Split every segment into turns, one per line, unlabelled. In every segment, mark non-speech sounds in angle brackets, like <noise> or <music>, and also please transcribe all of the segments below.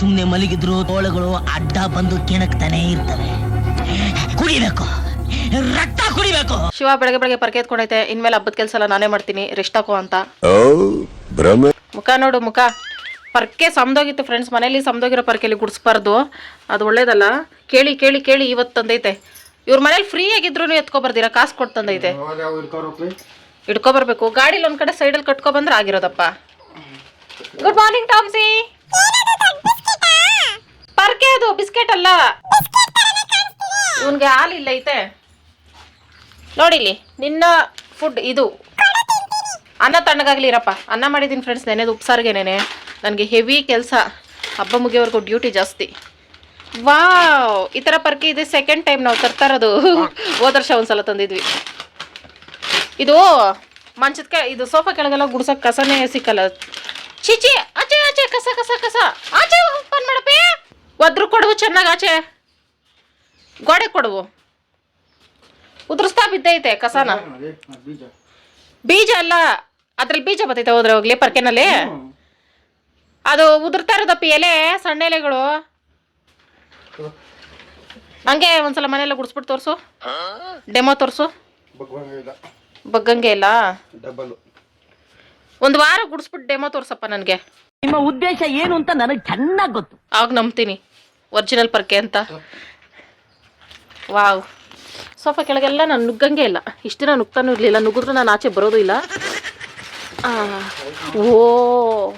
ಸುಮ್ನೆ ಮಲಗಿದ್ರು ತೋಳಗಳು ಅಡ್ಡ ಬಂದು ಕೆಣಕ್ತಾನೆ ಇರ್ತವೆ. ಕುಡಿಬೇಕು. ರಕ್ತ ಕುಡಿಬೇಕು.
ಶಿವ ಬೆಳಗ್ಗೆ ಬೆಳಗ್ಗೆ ಪರ್ಕೆ ಎತ್ಕೊಂಡೈತೆ ಇನ್ಮೇಲೆ ಹಬ್ಬದ ಕೆಲಸ ಎಲ್ಲ ನಾನೇ ಮಾಡ್ತೀನಿ. ರೆಸ್ಟ್ ಹಾಕೋ ಅಂತ ಮುಖ ನೋಡು ಮುಖ. ಪರ್ಕೆ ಸಮದೋಗಿತ್ತು ಫ್ರೆಂಡ್ಸ್ ಮನೇಲಿ ಸಮದೋಗಿರೋ ಪರ್ಕೆಲಿ ಗುಡಿಸ್ಬಾರ್ದು. ಅದು ಒಳ್ಳೇದಲ್ಲ. ಕೇಳಿ ಕೇಳಿ ಕೇಳಿ ಇವತ್ತು ತಂದೈತೆ. ಇವ್ರ ಮನೇಲಿ ಫ್ರೀ ಆಗಿದ್ರು ಎತ್ಕೊಬರ್ದಿರ. ಕಾಸು ಕೊಟ್ಟು ತಂದೈತೆ. ಇಟ್ಕೊಬರ್ಬೇಕು ಗಾಡಿಲಿ ಒಂದ್ ಕಡೆ ಸೈಡಲ್ಲಿ ಕಟ್ಕೊಬಂದ್ರೆ ಆಗಿರೋದಪ್ಪ. ಗುಡ್ ಮಾರ್ನಿಂಗ್ ಟಾಮ್ಸಿ ಪರ್ಕೆ ಅದು, ಬಿಸ್ಕೆಟ್ ಅಲ್ಲ. ಇವನ್ಗೆ ಹಾಲಿಲ್ಲ ಐತೆ. ನೋಡಿಲಿ, ನಿನ್ನ ಫುಡ್ ಇದು. ಅನ್ನ ತಣ್ಣಗಾಗ್ಲಿ ಇರಪ್ಪ. ಅನ್ನ ಮಾಡಿದ್ದೀನಿ ಫ್ರೆಂಡ್ಸ್ ನೆನೆದು ಉಪ್ಸಾರಿಗೆ ನೆನೆ. ನನಗೆ ಹೆವಿ ಕೆಲಸ. ಹಬ್ಬ ಮುಗಿಯೋವರೆಗೂ ಡ್ಯೂಟಿ ಜಾಸ್ತಿ. ವಾವ್, ಈ ಥರ ಪರ್ಕಿ ಇದೆ ಸೆಕೆಂಡ್ ಟೈಮ್ ನಾವು ತರ್ತಾ ಇರೋದು. ಹೋದ ವರ್ಷ ಒಂದ್ಸಲ ತಂದಿದ್ವಿ. ಇದು ಮಂಚದ ಇದು ಸೋಫಾ ಕೆಳಗೆಲ್ಲ ಗುಡ್ಸೋಕೆ ಕಸನೇ ಸಿಕ್ಕಲ್ಲ. ಚೀಚಿ ಕಸ ಕಸ ಕಸ. ಆಚೆ ಬಂದ್ ಮಾಡಪ್ಪ ಒದ್ರು ಕೊಡುವು ಚೆನ್ನಾಗಿ ಆಚೆ. ಗೋಡೆ ಕೊಡುವು. ಉದುರಿಸ್ತಾ ಬಿದ್ದೈತೆ ಕಸನ. ಬೀಜ ಅಲ್ಲ ಅದ್ರಲ್ಲಿ ಬೀಜ ಬತ್ತೈತೆ ಹೋದ್ರೆ ಹೋಗ್ಲಿ ಪರ್ಕೆನಲ್ಲಿ. ಅದು ಉದುರ್ತಾ ಇರೋದಪ್ಪ ಎಲೆ ಸಣ್ಣ ಎಲೆಗಳು. ಹಂಗೆ ಒಂದ್ಸಲ ಮನೆಯಲ್ಲ ಗುಡಿಸ್ಬಿಟ್ಟು ತೋರಿಸು. ಡೆಮೋ ತೋರಿಸು. ಬಗ್ಗಂಗೆ ಇಲ್ಲ. ಒಂದು ವಾರ ಗುಡಿಸ್ಬಿಟ್ಟು ಡೆಮೋ ತೋರಿಸಪ್ಪ ನನಗೆ.
ನಿಮ್ಮ ಉದ್ದೇಶ ಏನು ಅಂತ ನನಗೆ ಚೆನ್ನಾಗಿ ಗೊತ್ತು.
ಆಗ ನಂಬ್ತೀನಿ. ಒರಿಜಿನಲ್ ಪರ್ಕೆ ಅಂತ. ವಾವ್. ಸೋಫಾ ಕೆಳಗೆಲ್ಲ ನಾನು ನುಗ್ಗಂಗೆ ಇಲ್ಲ. ಇಷ್ಟು ನಾನು ನುಗ್ತಾನೂ ಇರಲಿಲ್ಲ. ನುಗ್ಗಿದ್ರು ನಾನು ಆಚೆ ಬರೋದು ಇಲ್ಲ. ಓ.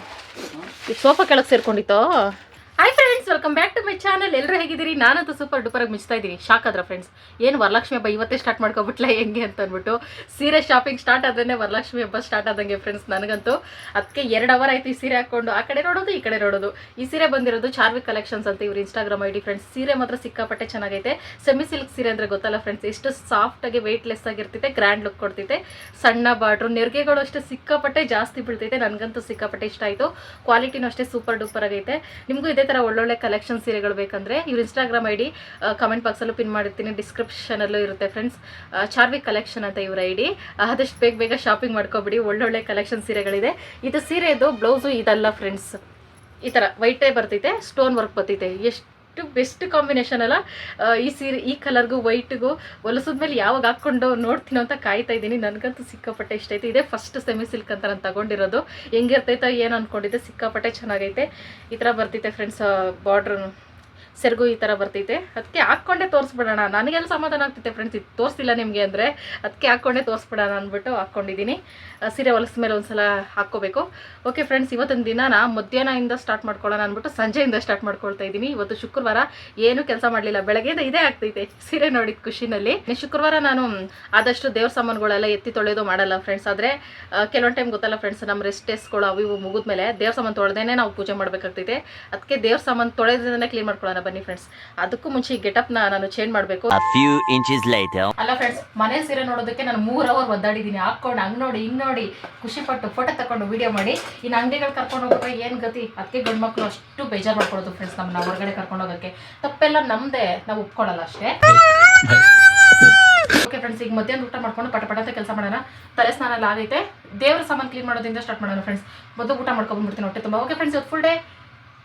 ಈ ಸೋಫಾ ಕೆಳಗೆ ಸೇರ್ಕೊಂಡಿತ್ತೋ? Hi friends welcome back to my channel ಎಲ್ಲರೂ ಹೇಗಿದ್ದೀರಿ? ನಾನಂತೂ ಸೂಪರ್ ಡೂಪರ್ ಆಗಿ ಮಿಚ್ತಾ ಇದ್ದೀನಿ. ಶಾಕ್ ಆದ್ರ ಫ್ರೆಂಡ್ಸ್ ಏನು ವರಲಕ್ಷ್ಮಿ ಹಬ್ಬ ಇವತ್ತೇ ಸ್ಟಾರ್ಟ್ ಮಾಡ್ಕೊಬಿಟ್ಲ ಹೆಂಗೆ ಅಂತ ಅಂದ್ಬಿಟ್ಟು ಸೀರೆ ಶಾಪಿಂಗ್ ಸ್ಟಾರ್ಟ್ ಆದ್ರೆ ವರಲಕ್ಷ್ಮಿ ಹಬ್ಬ ಸ್ಟಾರ್ಟ್ ಆದಂಗೆ ಫ್ರೆಂಡ್ಸ್ ನನಗಂತೂ. ಅದಕ್ಕೆ ಎರಡು ಅವರ್ ಆಯ್ತು ಈ ಸೀರೆ ಹಾಕೊಂಡು. ಆ ಕಡೆ ನೋಡೋದು, ಈ ಕಡೆ ನೋಡೋದು. ಈ ಸೀರೆ ಬಂದಿರೋದು ಚಾರ್ವಿಕ್ ಕಲೆಕ್ಷನ್ಸ್ ಅಂತ ಇವ್ರ ಇನ್ಸ್ಟಾಗ್ರಾಮ್ ಐಡಿ ಫ್ರೆಂಡ್ಸ್ ಸೀರೆ ಮಾತ್ರ ಸಿಕ್ಕಾಪಟ್ಟೆ ಚೆನ್ನಾಗೈತೆ. ಸೆಮಿ ಸಿಲ್ಕ್ ಸೀರೆ ಅಂದ್ರೆ ಗೊತ್ತಲ್ಲ ಫ್ರೆಂಡ್ಸ್ ಎಷ್ಟು ಸಾಫ್ಟ್ ಆಗಿ ವೆಯ್ಟ್ಲೆಸ್ ಆಗಿರ್ತೈತೆ ಗ್ರ್ಯಾಂಡ್ ಲುಕ್ ಕೊಡ್ತೈತೆ ಸಣ್ಣ ಬಾರ್ಡ್ರು, ನೆರಿಗೆಗಳು ಅಷ್ಟೇ ಸಿಕ್ಕಾಪಟ್ಟೆ ಜಾಸ್ತಿ ಬೀಳ್ತೈತೆ. ನನಗಂತೂ ಸಿಕ್ಕಾಪಟ್ಟೆ ಇಷ್ಟ ಆಯಿತು. ಕ್ವಾಲಿಟಿನೂ ಅಷ್ಟೇ ಸೂಪರ್ ಡೂಪರ್ ಆಗೈತೆ. ನಿಮಗೂ ಇದೇ ಥರ ಒಳ್ಳೊಳ್ಳೆ ಕಲೆಕ್ಷನ್ ಸೀರೆಗಳು ಬೇಕಂದ್ರೆ ಇವ್ರ ಇನ್ಸ್ಟಾಗ್ರಾಮ್ ಐಡಿ ಕಮೆಂಟ್ ಬಾಕ್ಸಲ್ಲೂ ಪಿನ್ ಮಾಡಿರ್ತೀನಿ. ಡಿಸ್ಕ್ರಿಪ್ಷನಲ್ಲೂ ಇರುತ್ತೆ ಫ್ರೆಂಡ್ಸ್ ಚಾರ್ವಿಕ್ ಕಲೆಕ್ಷನ್ ಅಂತ ಇವ್ರ ಐಡಿ ಆದಷ್ಟು ಬೇಗ ಬೇಗ ಶಾಪಿಂಗ್ ಮಾಡ್ಕೊಬಿಡಿ. ಒಳ್ಳೊಳ್ಳೆ ಕಲೆಕ್ಷನ್ ಸೀರೆಗಳಿದೆ. ಇದು ಸೀರೆದು ಬ್ಲೌಸು ಇದಲ್ಲ ಫ್ರೆಂಡ್ಸ್ ಈ ಥರ ವೈಟೇ ಬರ್ತೈತೆ ಸ್ಟೋನ್ ವರ್ಕ್ ಬರ್ತೈತೆ. ಎಷ್ಟು ಬೆಸ್ಟ್ ಕಾಂಬಿನೇಷನ್ ಅಲ್ಲ. ಈ ಸೀರೆ, ಈ ಕಲರ್ಗೂ ವೈಟ್ಗೂ ಹೊಲಸದ್ಮೇಲೆ ಯಾವಾಗ ಹಾಕ್ಕೊಂಡು ನೋಡ್ತೀನೋ ಅಂತ ಕಾಯ್ತಾ ಇದ್ದೀನಿ. ನನಗಂತೂ ಸಿಕ್ಕಾಪಟ್ಟೆ ಇಷ್ಟ ಐತೆ ಇದೇ ಫಸ್ಟ್ ಸೆಮಿ ಸಿಲ್ಕ್ ಅಂತ ನಾನು ತಗೊಂಡಿರೋದು. ಹೆಂಗಿರ್ತೈತೋ ಏನು ಅಂದ್ಕೊಂಡಿದ್ದೆ ಸಿಕ್ಕಾಪಟ್ಟೆ ಚೆನ್ನಾಗೈತೆ. ಈ ಥರ ಬರ್ತೈತೆ ಫ್ರೆಂಡ್ಸ್ ಬಾರ್ಡ್ರ್ ಸೆರಗು ಈ ಥರ ಬರ್ತೈತೆ. ಅದಕ್ಕೆ ಹಾಕ್ಕೊಂಡೇ ತೋರಿಸ್ಬಿಡೋಣ. ನನಗೆಲ್ಲ ಸಮಾಧಾನ ಆಗ್ತೈತೆ ಫ್ರೆಂಡ್ಸ್ ಇದು ತೋರಿಸಿಲ್ಲ ನಿಮಗೆ ಅಂದರೆ ಅದಕ್ಕೆ ಹಾಕ್ಕೊಂಡೇ ತೋರಿಸ್ಬಿಡೋಣ ಅಂದ್ಬಿಟ್ಟು ಹಾಕ್ಕೊಂಡಿದ್ದೀನಿ ಸೀರೆ ಹೊಲಸ ಮೇಲೆ ಒಂದ್ಸಲ ಹಾಕ್ಕೋಬೇಕು. ಓಕೆ ಫ್ರೆಂಡ್ಸ್ ಇವತ್ತಿನ ದಿನ ಮಧ್ಯಾಹ್ನದಿಂದ ಸ್ಟಾರ್ಟ್ ಮಾಡ್ಕೊಳ್ಳೋಣ ಅಂದ್ಬಿಟ್ಟು ಸಂಜೆಯಿಂದ ಸ್ಟಾರ್ಟ್ ಮಾಡ್ಕೊಳ್ತಾ ಇದ್ದೀನಿ ಇವತ್ತು ಶುಕ್ರವಾರ ಏನು ಕೆಲಸ ಮಾಡಲಿಲ್ಲ. ಬೆಳಗ್ಗೆಯಿಂದ ಇದೇ ಆಗ್ತೈತೆ ಸೀರೆ ನೋಡಿದ ಖುಷಿನಲ್ಲಿ. ಶುಕ್ರವಾರ ನಾನು ಆದಷ್ಟು ದೇವ್ರ ಸಾಮಾನುಗಳೆಲ್ಲ ಎತ್ತಿ ತೊಳೆಯೋದು ಮಾಡಲ್ಲ ಫ್ರೆಂಡ್ಸ್ ಆದರೆ ಕೆಲವೊಂದು ಟೈಮ್ ಗೊತ್ತಲ್ಲ ಫ್ರೆಂಡ್ಸ್ ನಮ್ಮ ರೆಸ್ಟ್ ಟೆಸ್ಟ್ಗಳು ಅವು ಇವು ಮುಗಿದ್ಮೇಲೆ ದೇವ್ರ ಸಾಮಾನು ತೊಳೆದೇನೆ ನಾವು ಪೂಜೆ ಮಾಡಬೇಕಾಗ್ತೈತೆ. ಅದಕ್ಕೆ ದೇವ್ರ ಸಾಮಾನು ತೊಳೆದ್ರೆ ಕ್ಲೀನ್ ಮಾಡ್ಕೊಳ್ಳೋಣ. ಬನ್ನಿ ಫ್ರೆಂಡ್ಸ್ ಅದಕ್ಕೂ ಮುಂಚೆ ಈ ನ ನಾನು ಚೇಂಜ್ ಮಾಡಬೇಕು. ಅಲ್ಲ ಫ್ರೆಂಡ್ಸ್ ಮನೆ ಸೀರೆ ನೋಡೋದಕ್ಕೆ ನಾನು ಮೂರ್ ಅವರ್ ಒದ್ದಾಡಿದ್ದೀನಿ. ಹಾಕೊಂಡು ಹಂಗ್ ನೋಡಿ ಹಿಂಗ್ ನೋಡಿ ಖುಷಿ ಪಟ್ಟು ಫೋಟೋ ತಕೊಂಡು ವಿಡಿಯೋ ಮಾಡಿ. ಇನ್ನು ಅಂಗಡಿಗಳು ಕರ್ಕೊಂಡು ಹೋಗ್ಬೇಕು. ಏನ್ ಗತಿ? ಅದಕ್ಕೆ ಗಂಡು ಮಕ್ಕಳು ಅಷ್ಟು ಬೇಜಾರು ಮಾಡ್ಕೊಳ್ಳೋದು ಫ್ರೆಂಡ್ಸ್ ನಮ್ಮನ್ನ ಹೊರಗಡೆ ಕರ್ಕೊಂಡು ಹೋಗೋಕೆ ತಪ್ಪೆಲ್ಲ ನಮ್ದೇ. ನಾವು ಒಪ್ಕೊಳ್ಳಲ್ಲ ಅಷ್ಟೇ. ಓಕೆ ಫ್ರೆಂಡ್ಸ್ ಈಗ ಮಧ್ಯಾಹ್ನ ಊಟ ಮಾಡ್ಕೊಂಡು ಪಟ ಪಟ ಅಂತ ಕೆಲಸ ಮಾಡೋಣ. ತಲೆ ಸ್ನಾನ ಎಲ್ಲ ಆಗೈತೆ. ದೇವ್ರ ಸಾಮಾನು ಕ್ಲೀನ್ ಮಾಡೋದ್ರಿಂದ ಸ್ಟಾರ್ಟ್ ಮಾಡೋಣ ಫ್ರೆಂಡ್ಸ್ ಮೊದಲು ಊಟ ಮಾಡ್ಕೊಂಡ್ಬಿಡ್ತೀನಿ ಹೊಟ್ಟೆ ತುಂಬ. ಓಕೆ ಫ್ರೆಂಡ್ಸ್ ಇವತ್ತು ಫುಲ್ ಡೇ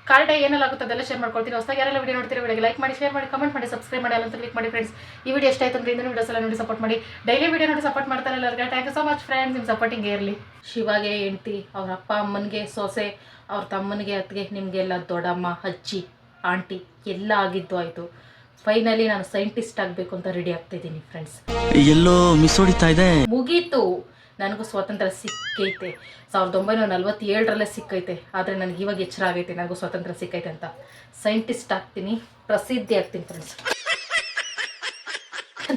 ಕಾಲ್ ಡೇ ಏನೆಲ್ಲ ಆಗುತ್ತೆ ಅದೆಲ್ಲ ಶೇರ್ ಮಾಡ್ಕೊಳ್ತೀನಿ. ಹೊಸದಾಗಿ ಯಾರೆಲ್ಲ ವಿಡಿಯೋ ನೋಡ್ತೀರಿ ವಿಡಿಯೋಗೆ ಲೈಕ್ ಮಾಡಿ ಶೇರ್ ಮಾಡಿ ಕಮೆಂಟ್ ಮಾಡಿ ಸಬ್ಸ್ಕ್ರೈಬ್ ಮಾಡಿ ಅಂತ ಕ್ಲಿಕ್ ಮಾಡಿ ಫ್ರೆಂಡ್ಸ್ ಈ ವಿಡಿಯೋ ಎಷ್ಟಾಯ್ತು ಅಂದ್ರೆ ಇನ್ನೊಂದು ವಿಡಿಯೋಸ್ ಎಲ್ಲ ನೋಡಿ ಸಪೋರ್ಟ್ ಮಾಡಿ. ಡೈಲಿ ವಿಡಿಯೋ ನೋಡಿ ಸಪೋರ್ಟ್ ಮಾಡ್ತಾರೆ ಎಲ್ಲರಿಗೆ. Thank you so much friends ನಿಮ್ಮ ಸಪೋರ್ಟಿಂಗ್ ಇರಲಿ. ಶಿವಾಗೆ ಹೆಂಡ್ತಿ ಅವ್ರ ಅಪ್ಪ ಅಮ್ಮನಿಗೆ ಸೊಸೆ ಅವ್ರ ತಮ್ಮನಿಗೆ ಅತ್ತಿಗೆ ನಿಮಗೆಲ್ಲ ದೊಡ್ಡಮ್ಮ ಅಜ್ಜಿ ಆಂಟಿ ಎಲ್ಲ ಆಗಿದ್ದು ಆಯಿತು. ಫೈನಲಿ ನಾನು ಸೈಂಟಿಸ್ಟ್ ಆಗಬೇಕು ಅಂತ ರೆಡಿ ಆಗ್ತಿದ್ದೀನಿ ಫ್ರೆಂಡ್ಸ್
ಎಲ್ಲೋ ಮಿಸ್ ಹೊಡಿತಾ ಇದೆ.
ಮುಗೀತು. ನನಗೂ ಸ್ವಾತಂತ್ರ್ಯ ಸಿಕ್ಕೈತೆ. ಸಾವಿರದ ಒಂಬೈನೂರ ನಲ್ವತ್ತೇಳರಲ್ಲೇ ಸಿಕ್ಕೈತೆ. ಆದರೆ ನನಗೆ ಇವಾಗ ಎಚ್ಚರ ಆಗೈತೆ, ನನಗೂ ಸ್ವಾತಂತ್ರ್ಯ ಸಿಕ್ಕೈತೆ ಅಂತ. ಸೈಂಟಿಸ್ಟ್ ಆಗ್ತೀನಿ, ಪ್ರಸಿದ್ಧಿ ಆಗ್ತೀನಿ ಫ್ರೆಂಡ್ಸ್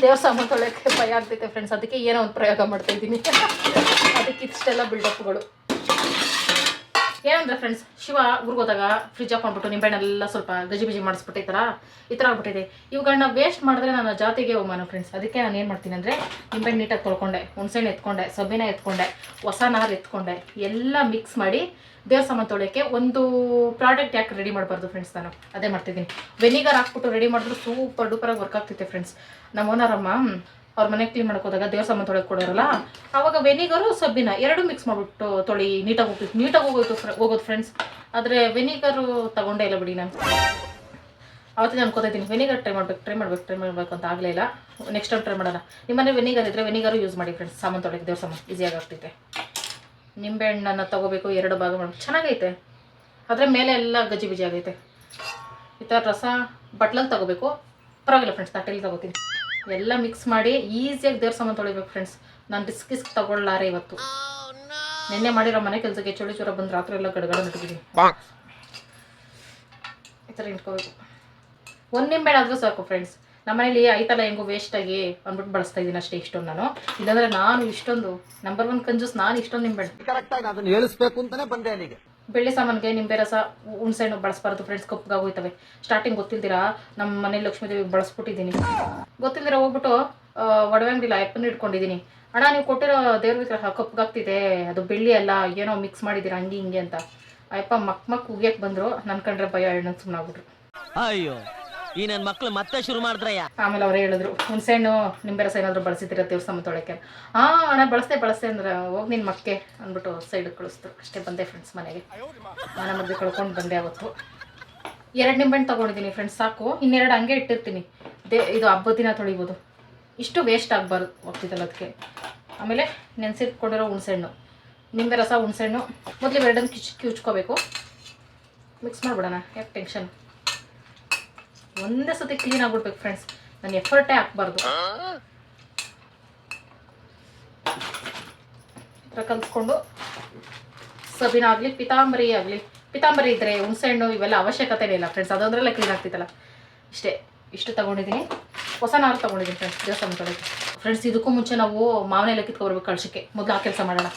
ದೇವ್ರ ಸಾಮಾನು ತೊಳೆಯೋಕ್ಕೆ ಭಯ ಆಗ್ತೈತೆ ಫ್ರೆಂಡ್ಸ್ ಅದಕ್ಕೆ ಏನೋ ಒಂದು ಪ್ರಯೋಗ ಮಾಡ್ತಾ ಇದ್ದೀನಿ. <laughs> ಅದಕ್ಕೆ ಇಷ್ಟೆಲ್ಲ ಬಿಲ್ಡಪ್ಗಳು ಏನಂದ್ರೆ ಫ್ರೆಂಡ್ಸ್ ಶಿವ ಊರ್ಗೋದಾಗ ಫ್ರಿಜ್ ಹಾಕೊಂಡ್ಬಿಟ್ಟು ನಿಂಬೆಹಣ್ಣೆಲ್ಲ ಸ್ವಲ್ಪ ಗಜಿ ಬಿಜಿ ಮಾಡಿಸ್ಬಿಟ್ಟು ಈ ಥರ ಈ ಥರ ಆಗ್ಬಿಟ್ಟಿದೆ. ಇವುಗಳನ್ನ ವೇಸ್ಟ್ ಮಾಡಿದ್ರೆ ನನ್ನ ಜಾತಿಗೆ ಅವಮಾನ ಫ್ರೆಂಡ್ಸ್ ಅದಕ್ಕೆ ನಾನು ಏನು ಮಾಡ್ತೀನಿ ಅಂದರೆ ನಿಂಬೆಹಣ್ಣು ನೀಟಾಗಿ ತೊಳ್ಕೊಂಡೆ, ಹುಣಸೆಹಣ್ಣು ಎತ್ಕೊಂಡೆ ಸಬ್ಬಿನ ಎತ್ಕೊಂಡೆ, ಹೊಸ ನಾರು ಎತ್ಕೊಂಡೆ, ಎಲ್ಲ ಮಿಕ್ಸ್ ಮಾಡಿ ದೇವ್ರ ಸಾಮಾನು ತೊಳೆಯೋಕ್ಕೆ ಒಂದು ಪ್ರಾಡಕ್ಟ್ ಯಾಕೆ ರೆಡಿ ಮಾಡಬಾರ್ದು ಫ್ರೆಂಡ್ಸ್ ನಾನು? ಅದೇ ಮಾಡ್ತಿದ್ದೀನಿ. ವೆನಿಗರ್ ಹಾಕ್ಬಿಟ್ಟು ರೆಡಿ ಮಾಡಿದ್ರು ಸೂಪರ್ ಡೂಪರಾಗಿ ವರ್ಕ್ ಆಗ್ತೈತೆ ಫ್ರೆಂಡ್ಸ್ ನಮ್ಮ ಓನರಮ್ಮ ಅವ್ರ ಮನೆ ಕ್ಲೀನ್ ಹೋದಾಗ ದೇವ್ರ ಸಾಮಾನು ತೊಳೆ ಕೊಡೋರಲ್ಲ? ಅವಾಗ ವೆನಿಗರು ಸಬ್ಬಿನ ಎರಡು ಮಿಕ್ಸ್ ಮಾಡ್ಬಿಟ್ಟು ತೊಳಿ, ನೀಟಾಗಿ ಹೋಗ್ತಿತ್ತು. ನೀಟಾಗಿ ಹೋಗೋದು ಹೋಗೋದು ಫ್ರೆಂಡ್ಸ್ ಆದರೆ ವೆನಿಗರು ತಗೊಂಡೇ ಇಲ್ಲ ಬಿಡಿ ನಾನು. ಅವತ್ತಿನ ಅನ್ಕೋತಿದ್ದೀನಿ ವೆನಿಗರ್ ಟ್ರೈ ಮಾಡ್ಬೇಕು ಟ್ರೈ ಮಾಡ್ಬೇಕು ಟ್ರೈ ಮಾಡ್ಬೇಕು ಅಂತ ಆಗಲೇ ಇಲ್ಲ. ನೆಕ್ಸ್ಟ್ ಟೈಮ್ ಟ್ರೈ ಮಾಡೋಣ. ನಿಮ್ಮನೆ ವೆನಿಗರ್ ಇದ್ದರೆ ವೆನಿಗರು ಯೂಸ್ ಮಾಡಿ ಫ್ರೆಂಡ್ಸ್ ಸಾಮಾನು ತೊಳೆ ದೇವ್ರ ಸಾಮಾನು. ಈಸಿಯಾಗಿ ಆಗ್ತೈತೆ ನಿಂಬೆಹಣ್ಣನ್ನು ತಗೋಬೇಕು, ಎರಡು ಭಾಗ ಮಾಡ್ಬೇಕು. ಚೆನ್ನಾಗೈತೆ. ಆದರೆ ಮೇಲೆ ಎಲ್ಲ ಗಜ್ಜಿ ಬಿಜಿ ಆಗೈತೆ. ಈ ಥರ ರಸ, ಬಟ್ಲಲ್ಲಿ ತಗೋಬೇಕು. ಪರವಾಗಿಲ್ಲ ಫ್ರೆಂಡ್ಸ್ ತಟ್ಟೆಲಿ ತಗೋತೀನಿ. ಎಲ್ಲ ಮಿಕ್ಸ್ ಮಾಡಿ ಈಸಿಯಾಗಿ ದೇವ್ರ ಸಾಮಾನು ತೊಳಿಬೇಕು ಫ್ರೆಂಡ್ಸ್ ನಾನು ರಿಸ್ಕ್ ರಿಸ್ಕ್ ತಗೊಳ್ಳಾರೆ ಇವತ್ತು. ನಿನ್ನೆ ಮಾಡಿರೋ ಮನೆ ಕೆಲಸಕ್ಕೆ ಚಳಿ ಚೂರ ಬಂದು ರಾತ್ರಿ ಎಲ್ಲ ಗಡಗಡ ಬಿಟ್ಟಿದ್ದೀನಿ ಈ ಥರ ಇಟ್ಕೋಬೇಕು ಒಂದು ನಿಂಬೆಹಣ್ಣು ಆದರೂ ಸಾಕು ಫ್ರೆಂಡ್ಸ್ ನಮ್ಮನೇಲಿ ಐತಲ್ಲ ಹೆಂಗೋ ವೇಸ್ಟಾಗಿ ಅಂದ್ಬಿಟ್ಟು ಬಳಸ್ತಾ ಇದ್ದೀನಿ ಅಷ್ಟೇ ಇಷ್ಟೊಂದು ನಾನು. ಇಲ್ಲಾಂದ್ರೆ ನಾನು ಇಷ್ಟೊಂದು ನಂಬರ್ ಒನ್ ಕಂಜೂಸ್ ನಾನು ಇಷ್ಟೊಂದು ನಿಂಬೆ.
ಕರೆಕ್ಟ್ ಆಗಿ ಅದನ್ನ ಹೇಳಿಸ್ಬೇಕು ಅಂತಾನೆ ಬಂದೆ ಅಲ್ಲಿಗೆ.
ಬೆಳ್ಳಿ ಸಾಮಾನಿಗೆ ನಿಂಬೆ ರಸ, ಹುಣಸೆಹಣ್ಣು ಬಳಸಬಾರ್ದು ಫ್ರೆಂಡ್ಸ್ ಕಪ್ಪಗಾಗೋಯ್ತವೆ. ಸ್ಟಾರ್ಟಿಂಗ್ ಗೊತ್ತಿಲ್ದಿರಾ ನಮ್ಮ ಲಕ್ಷ್ಮೀ ಲಕ್ಷ್ಮೀದೇವಿ ಬಳಸ್ಬಿಟ್ಟಿದ್ದೀನಿ. ಗೊತ್ತಿಲ್ದಿರ ಹೋಗ್ಬಿಟ್ಟು ಒಡವೆ ಅಂಗಡಿಲ್ಲ ಅಪ್ಪನ ಇಟ್ಕೊಂಡಿದ್ದೀನಿ. ಅಣ್ಣ, ನೀವು ಕೊಟ್ಟಿರೋ ದೇವ್ರ ವಿಗ್ರಹ ಕಪ್ಪಗಾಗ್ತಿದೆ, ಅದು ಬೆಳ್ಳಿ ಅಲ್ಲ, ಏನೋ ಮಿಕ್ಸ್ ಮಾಡಿದ್ದೀರಾ, ಹಂಗೆ ಹಿಂಗೆ ಅಂತ. ಅಯ್ಯಪ್ಪ ಮಕ್ ಮಕ್ ಉಗಿಯಕ್ಕೆ ಬಂದರು ನನ್ನ ಕಂಡ್ರೆ ಭಯ ಸುಮ್ಮನಾಗ್ಬಿಟ್ರು
ಅಯ್ಯೋ. ಈ ನನ್ನ ಮಕ್ಳು ಮತ್ತೆ ಶುರು ಮಾಡಿದ್ರಯ್ಯ.
ಆಮೇಲೆ ಅವ್ರು ಹೇಳಿದ್ರು ಹುಣಸೆಹಣ್ಣು ನಿಂಬೆ ರಸ ಏನಾದ್ರು ಬಳಸಿದಿರ ದೇವ್ರ ಸಮ ತೊಳಕ್ಕೆ ಹಾ ಅಣ್ಣ ಬಳಸ್ದೆ ಬಳಸ್ದೆ ಅಂದ್ರೆ, ಹೋಗಿ ನಿನ್ನ ಮಕ್ಕೆ ಅಂದ್ಬಿಟ್ಟು ಸೈಡ್ ಕಳಿಸ್ತು ಅಷ್ಟೇ ಬಂದೆ ಫ್ರೆಂಡ್ಸ್ ಮನೆಗೆ. ಮನೆ ಮಧ್ಯೆ ಕಳ್ಕೊಂಡು ಬಂದೆ ಅವತ್ತು. ಎರಡು ನಿಂಬೆಹಣ್ಣು ತೊಗೊಂಡಿದ್ದೀನಿ ಫ್ರೆಂಡ್ಸ್ ಸಾಕು. ಇನ್ನೆರಡು ಹಂಗೆ ಇಟ್ಟಿರ್ತೀನಿ. ದೇ, ಇದು ಹಬ್ಬದ ದಿನ ತೊಳಿಬೋದು. ಇಷ್ಟು ವೇಸ್ಟ್ ಆಗಬಾರ್ದು ಹೋಗ್ತಿದ್ದಲ್ಲ ಅದಕ್ಕೆ ಆಮೇಲೆ ನೆನೆಸಿಟ್ಕೊಂಡಿರೋ ಹುಣಸೆಹಣ್ಣು ನಿಂಬೆ ರಸ ಹುಣಸೆಹಣ್ಣು ಮೊದಲು ಎರಡನ್ನು ಕಿಚ್ ಕಿಚ್ಕೋಬೇಕು ಮಿಕ್ಸ್ ಮಾಡಿಬಿಡೋಣ, ಯಾಕೆ ಟೆನ್ಷನ್ ಒಂದೇ ಸತಿ ಕ್ಲೀನ್ ಆಗ್ಬಿಡ್ಬೇಕು ಫ್ರೆಂಡ್ಸ್ ನಾನು ಎಫರ್ಟೇ ಹಾಕ್ಬಾರ್ದು. ಕಲ್ತ್ಕೊಂಡು ಸಬಿನ ಆಗಲಿ ಪಿತಾಂಬರಿ ಆಗಲಿ ಪಿತಾಂಬರಿ ಇದ್ದರೆ ಹುಣಸೆಹಣ್ಣು ಇವೆಲ್ಲ ಅವಶ್ಯಕತೆ ಇಲ್ಲ ಫ್ರೆಂಡ್ಸ್ ಅದೊಂದ್ರಲ್ಲೇ ಕ್ಲೀನ್ ಆಗ್ತಿತ್ತಲ್ಲ. ಇಷ್ಟೇ ಇಷ್ಟು ತಗೊಂಡಿದ್ದೀನಿ. ಹೊಸ ನಾರು ತಗೊಂಡಿದ್ದೀನಿ ಫ್ರೆಂಡ್ಸ್ ದೇವಸ್ಥಾನ ಕಡೆ ಫ್ರೆಂಡ್ಸ್ ಇದಕ್ಕೂ ಮುಂಚೆ ನಾವು ಮಾವನ ಎಲ್ಲ ಕಿತ್ಕೊಬರ್ಬೇಕು ಕಳ್ಸಕ್ಕೆ. ಮೊದಲು ಆ ಕೆಲಸ ಮಾಡೋಣ.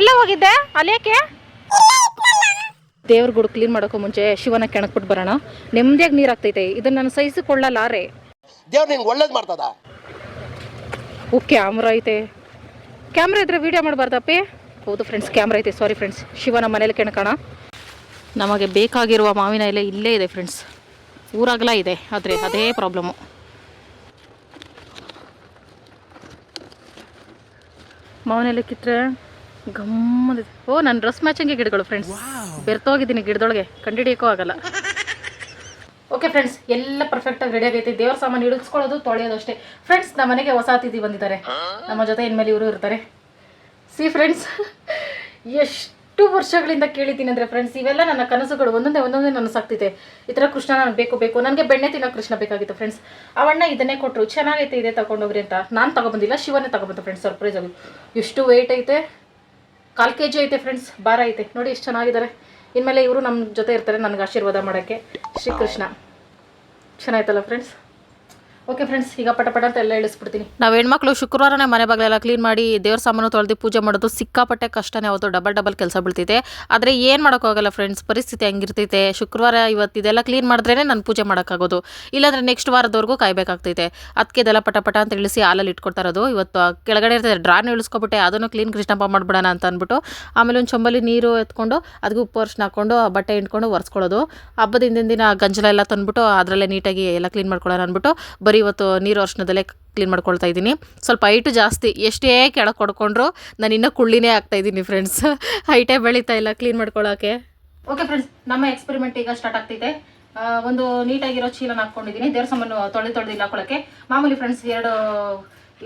ಎಲ್ಲ ಹೋಗಿದ್ದೆ? ಅಲ್ಲೇಕೆ ದೇವ್ರ ಗುಡ್ ಕ್ಲೀನ್ ಮಾಡೋಕ್ಕೂ ಮುಂಚೆ ಶಿವನ ಕೆಣಕ್ಬಿಟ್ಟು ಬರೋಣ. ನೆಮ್ಮದಿಯಾಗಿ ನೀರು ಆಗ್ತೈತೆ. ಇದನ್ನ ನಾನು ಸಹಿಸಿಕೊಳ್ಳಲಾರೆ.
ದೇವ್ರು ನಿಂಗೆ ಒಳ್ಳೇದು ಮಾಡ್ತದ?
ಓ ಕ್ಯಾಮ್ರಾ ಐತೆ. ಕ್ಯಾಮ್ರಾ ಇದ್ರೆ ವಿಡಿಯೋ ಮಾಡಬಾರ್ದಪ್ಪಿ ಹೌದು ಫ್ರೆಂಡ್ಸ್ ಕ್ಯಾಮ್ರಾ ಐತೆ. ಸಾರಿ ಫ್ರೆಂಡ್ಸ್ ಶಿವನ ಮನೇಲಿ ಕೆಣಕೋಣ. ನಮಗೆ ಬೇಕಾಗಿರುವ ಮಾವಿನ ಎಲೆ ಇಲ್ಲೇ ಇದೆ ಫ್ರೆಂಡ್ಸ್ ಊರಾಗಲ ಇದೆ ಆದರೆ ಅದೇ ಪ್ರಾಬ್ಲಮ್ಮು ಮಾವಿನ ಎಲೆ ಕಿತ್ತರೆ ಗಮ್ಮದಿದೆ ಓ ನನ್ನ ಡ್ರೆಸ್ ಮ್ಯಾಚಂಗೆ ಗಿಡಗಳು ಫ್ರೆಂಡ್ಸ್ ಬೆರ್ತೋಗಿದ್ದೀನಿ ಗಿಡದೊಳಗೆ. ಕಂಡಿಡಿಯೋಕ್ಕೂ ಆಗಲ್ಲ. ಓಕೆ ಫ್ರೆಂಡ್ಸ್ ಎಲ್ಲ ಪರ್ಫೆಕ್ಟಾಗಿ ರೆಡಿ ಆಗೈತೆ. ದೇವ್ರ ಸಾಮಾನು ಇಳಿಸ್ಕೊಳ್ಳೋದು ತೊಳೆಯೋದು ಅಷ್ಟೇ. ಫ್ರೆಂಡ್ಸ್ ನಮ್ಮ ಮನೆಗೆ ಹೊಸ ಅತಿಥಿ ಬಂದಿದ್ದಾರೆ. ನಮ್ಮ ಜೊತೆ ಇನ್ಮೇಲೆ ಇವರು ಇರ್ತಾರೆ. ಸಿ ಫ್ರೆಂಡ್ಸ್ <laughs> ಎಷ್ಟು ವರ್ಷಗಳಿಂದ ಕೇಳಿದ್ದೀನಿ ಅಂದರೆ ಫ್ರೆಂಡ್ಸ್ ಇವೆಲ್ಲ ನನ್ನ ಕನಸುಗಳು. ಒಂದೊಂದೇ ಒಂದೊಂದೇ ನನಸಾಗ್ತಿದೆ. ಈ ಥರ ಕೃಷ್ಣ ನಾನು ಬೇಕು ಬೇಕು. ನನಗೆ ಬೆಣ್ಣೆ ತಿನ್ನೋ ಕೃಷ್ಣ ಬೇಕಾಗಿತ್ತು ಫ್ರೆಂಡ್ಸ್ ಅವಣ್ಣ ಇದನ್ನೇ ಕೊಟ್ಟರು ಚೆನ್ನಾಗೈತೆ ಇದೆ ತಗೊಂಡೋಗ್ರಿ ಅಂತ. ನಾನು ತಗೊಬಂದಿಲ್ಲ ಶಿವನೇ ತಗೊಬಂದು ಫ್ರೆಂಡ್ಸ್ ಸರ್ಪ್ರೈಸ್ ಆಗಿ ಎಷ್ಟು ವೆಯ್ಟ್ ಐತೆ? ಕಾಲು ಕೆ ಜಿ ಐತೆ ಫ್ರೆಂಡ್ಸ್ ಭಾರ ಐತೆ. ನೋಡಿ ಎಷ್ಟು ಚೆನ್ನಾಗಿದ್ದಾರೆ. ಇನ್ಮೇಲೆ ಇವರು ನಮ್ಮ ಜೊತೆ ಇರ್ತಾರೆ, ನನಗೆ ಆಶೀರ್ವಾದ ಮಾಡೋಕ್ಕೆ. ಶ್ರೀಕೃಷ್ಣ. ಚೆನ್ನಾಯ್ತಲ್ಲ ಫ್ರೆಂಡ್ಸ್ ಓಕೆ ಫ್ರೆಂಡ್ಸ್ ಈಗ ಪಟ ಪಟ ಅಂತ ಎಲ್ಲ ಇಳಿಸ್ಬಿಡ್ತೀನಿ ನಾವು ಹೆಣ್ಮಕ್ಳು ಶುಕ್ರವಾರನೇ ಮನೆ ಬಾಗಿಲೆಲ್ಲ ಕ್ಲೀನ್ ಮಾಡಿ ದೇವ್ರ ಸಾಮಾನು ತೊಳೆದು ಪೂಜೆ ಮಾಡೋದು ಸಿಕ್ಕಾಪಟ್ಟೆ ಕಷ್ಟನೇ, ಅವತ್ತು ಡಬಲ್ ಡಬಲ್ ಕೆಲಸ ಬಿಡ್ತೈತೆ ಆದರೆ ಏನು ಮಾಡೋಕ್ಕಾಗಲ್ಲ ಫ್ರೆಂಡ್ಸ್ ಪರಿಸ್ಥಿತಿ ಹಂಗಿರ್ತೈತೆ. ಶುಕ್ರವಾರ ಇವತ್ತು ಇದೆಲ್ಲ ಕ್ಲೀನ್ ಮಾಡಿದ್ರೇ ನಾನು ಪೂಜೆ ಮಾಡೋಕ್ಕಾಗೋದು. ಇಲ್ಲಾಂದರೆ ನೆಕ್ಸ್ಟ್ ವಾರದವರೆಗೂ ಕಾಯಬೇಕಾಗ್ತೈತೆ. ಅದಕ್ಕೆ ಇದೆಲ್ಲ ಪಟ ಪಟ ಅಂತ ಇಳಿಸಿ ಹಾಲಲ್ಲಿ ಇಟ್ಕೊಡ್ತಾ ಇರೋದು. ಇವತ್ತು ಕೆಳಗಡೆ ಇರ್ತದೆ ಡ್ರಾನ್ ಇಳಿಸ್ಕೊಬಿಟ್ಟೆ ಅದನ್ನು ಕ್ಲೀನ್ ಕೃಷ್ಣಪ್ಪ ಮಾಡಿಬಿಡೋಣ ಅಂತ ಅಂದ್ಬಿಟ್ಟು ಆಮೇಲೆ ಒಂದು ಚೊಂಬಲಿ ನೀರು ಎತ್ಕೊಂಡು ಅದಕ್ಕೆ ಉಪ್ಪು ಅರ್ಶನ ಹಾಕ್ಕೊಂಡು ಬಟ್ಟೆ ಹಿಂಡ್ಕೊಂಡು ಒರೆಸ್ಕೊಳ್ಳೋದು. ಹಬ್ಬದ ಹಿಂದಿನ ದಿನ ಗಂಜಲ ಎಲ್ಲ ತಂದ್ಬಿಟ್ಟು, ಅದರಲ್ಲೇ ನೀಟಾಗಿ ಎಲ್ಲ ಕ್ಲೀನ್ ಮಾಡ್ಕೊಳ್ಳೋಣ ಅಂದ್ಬಿಟ್ಟು ಬರೀ ಇವತ್ತು ನೀರು ಅರ್ಶನದಲ್ಲೇ ಕ್ಲೀನ್ ಮಾಡ್ಕೊಳ್ತಾ ಇದ್ದೀನಿ. ಸ್ವಲ್ಪ ಹೈಟು ಜಾಸ್ತಿ, ಎಷ್ಟೇ ಕೆಳಗೆ ಕೊಡ್ಕೊಂಡ್ರು ನಾನು ಇನ್ನೂ ಕುಳ್ಳಿನೇ ಆಗ್ತಾ ಇದ್ದೀನಿ ಫ್ರೆಂಡ್ಸ್ ಹೈಟೇ ಬೆಳೀತಾ ಇಲ್ಲ ಕ್ಲೀನ್ ಮಾಡ್ಕೊಳ್ಳೋಕೆ ಓಕೆ ಫ್ರೆಂಡ್ಸ್ ನಮ್ಮ ಎಕ್ಸ್ಪೆರಿಮೆಂಟ್ ಈಗ ಸ್ಟಾರ್ಟ್ ಆಗ್ತಿದೆ. ಒಂದು ನೀಟಾಗಿರೋ ಚೀಲನ ಹಾಕ್ಕೊಂಡಿದ್ದೀನಿ. ದೇವ್ರ ಸಾಮಾನು ತೊಳೆದು ತೊಳೆದಿಲ್ಲ ಹಾಕೊಳ್ಳೋಕ್ಕೆ ಮಾಮೂಲಿ ಫ್ರೆಂಡ್ಸ್ ಎರಡು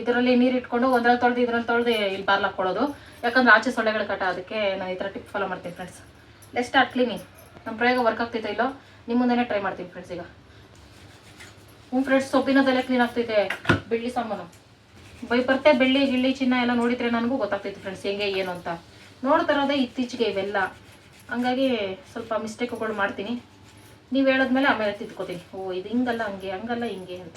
ಇದರಲ್ಲಿ ನೀರು ಇಟ್ಕೊಂಡು ಒಂದ್ರಲ್ಲಿ ತೊಳೆದು, ಇದ್ರಲ್ಲಿ ತೊಳೆದು ಇಲ್ಲಿ ಬಾರ್ಲ್ ಹಾಕ್ಕೊಳ್ಳೋದು. ಯಾಕಂದ್ರೆ ಆಚೆ ಸೊಳ್ಳೆಗಳು ಕಟ್ಟ ಅದಕ್ಕೆ ನಾನು ಈ ಥರ ಟಿಪ್ ಫಾಲೋ ಮಾಡ್ತೀನಿ ಫ್ರೆಂಡ್ಸ್ ಲೆಟ್ ಸ್ಟಾರ್ಟ್ ಕ್ಲೀನಿಂಗ್ ನಮ್ಮ ಪ್ರಯೋಗ ವರ್ಕ್ ಆಗ್ತೈತೆ ಇಲ್ಲೋ? ನಿಮ್ಮ ಮುಂದೆನೇ ಟ್ರೈ ಮಾಡ್ತೀನಿ ಫ್ರೆಂಡ್ಸ್ ಈಗ. ಹ್ಞೂ ಫ್ರೆಂಡ್ಸ್ ಸೊಪ್ಪಿನದೆಲ್ಲ ಕ್ಲೀನ್ ಆಗ್ತೈತೆ. ಬೆಳ್ಳಿ ಸಾಮಾನು. ಬೈ ಬರ್ತೆ ಬೆಳ್ಳಿ, ಗಿಳ್ಳಿ, ಚಿನ್ನ ಎಲ್ಲ ನೋಡಿದ್ರೆ ನನಗೂ ಗೊತ್ತಾಗ್ತೈತೆ ಫ್ರೆಂಡ್ಸ್ ಹೆಂಗೆ, ಏನು ಅಂತ. ನೋಡ್ತಾ ಇರೋದೇ ಇತ್ತೀಚೆಗೆ ಇವೆಲ್ಲ. ಹಂಗಾಗಿ ಸ್ವಲ್ಪ ಮಿಸ್ಟೇಕ್ಗಳು ಮಾಡ್ತೀನಿ. ನೀವು ಹೇಳದ್ಮೇಲೆ ಆಮೇಲೆ ತಿದ್ಕೋತೀನಿ. ಓ, ಇದು ಹಿಂಗಲ್ಲ, ಹಂಗೆ, ಹಂಗಲ್ಲ, ಹಿಂಗೆ ಅಂತ.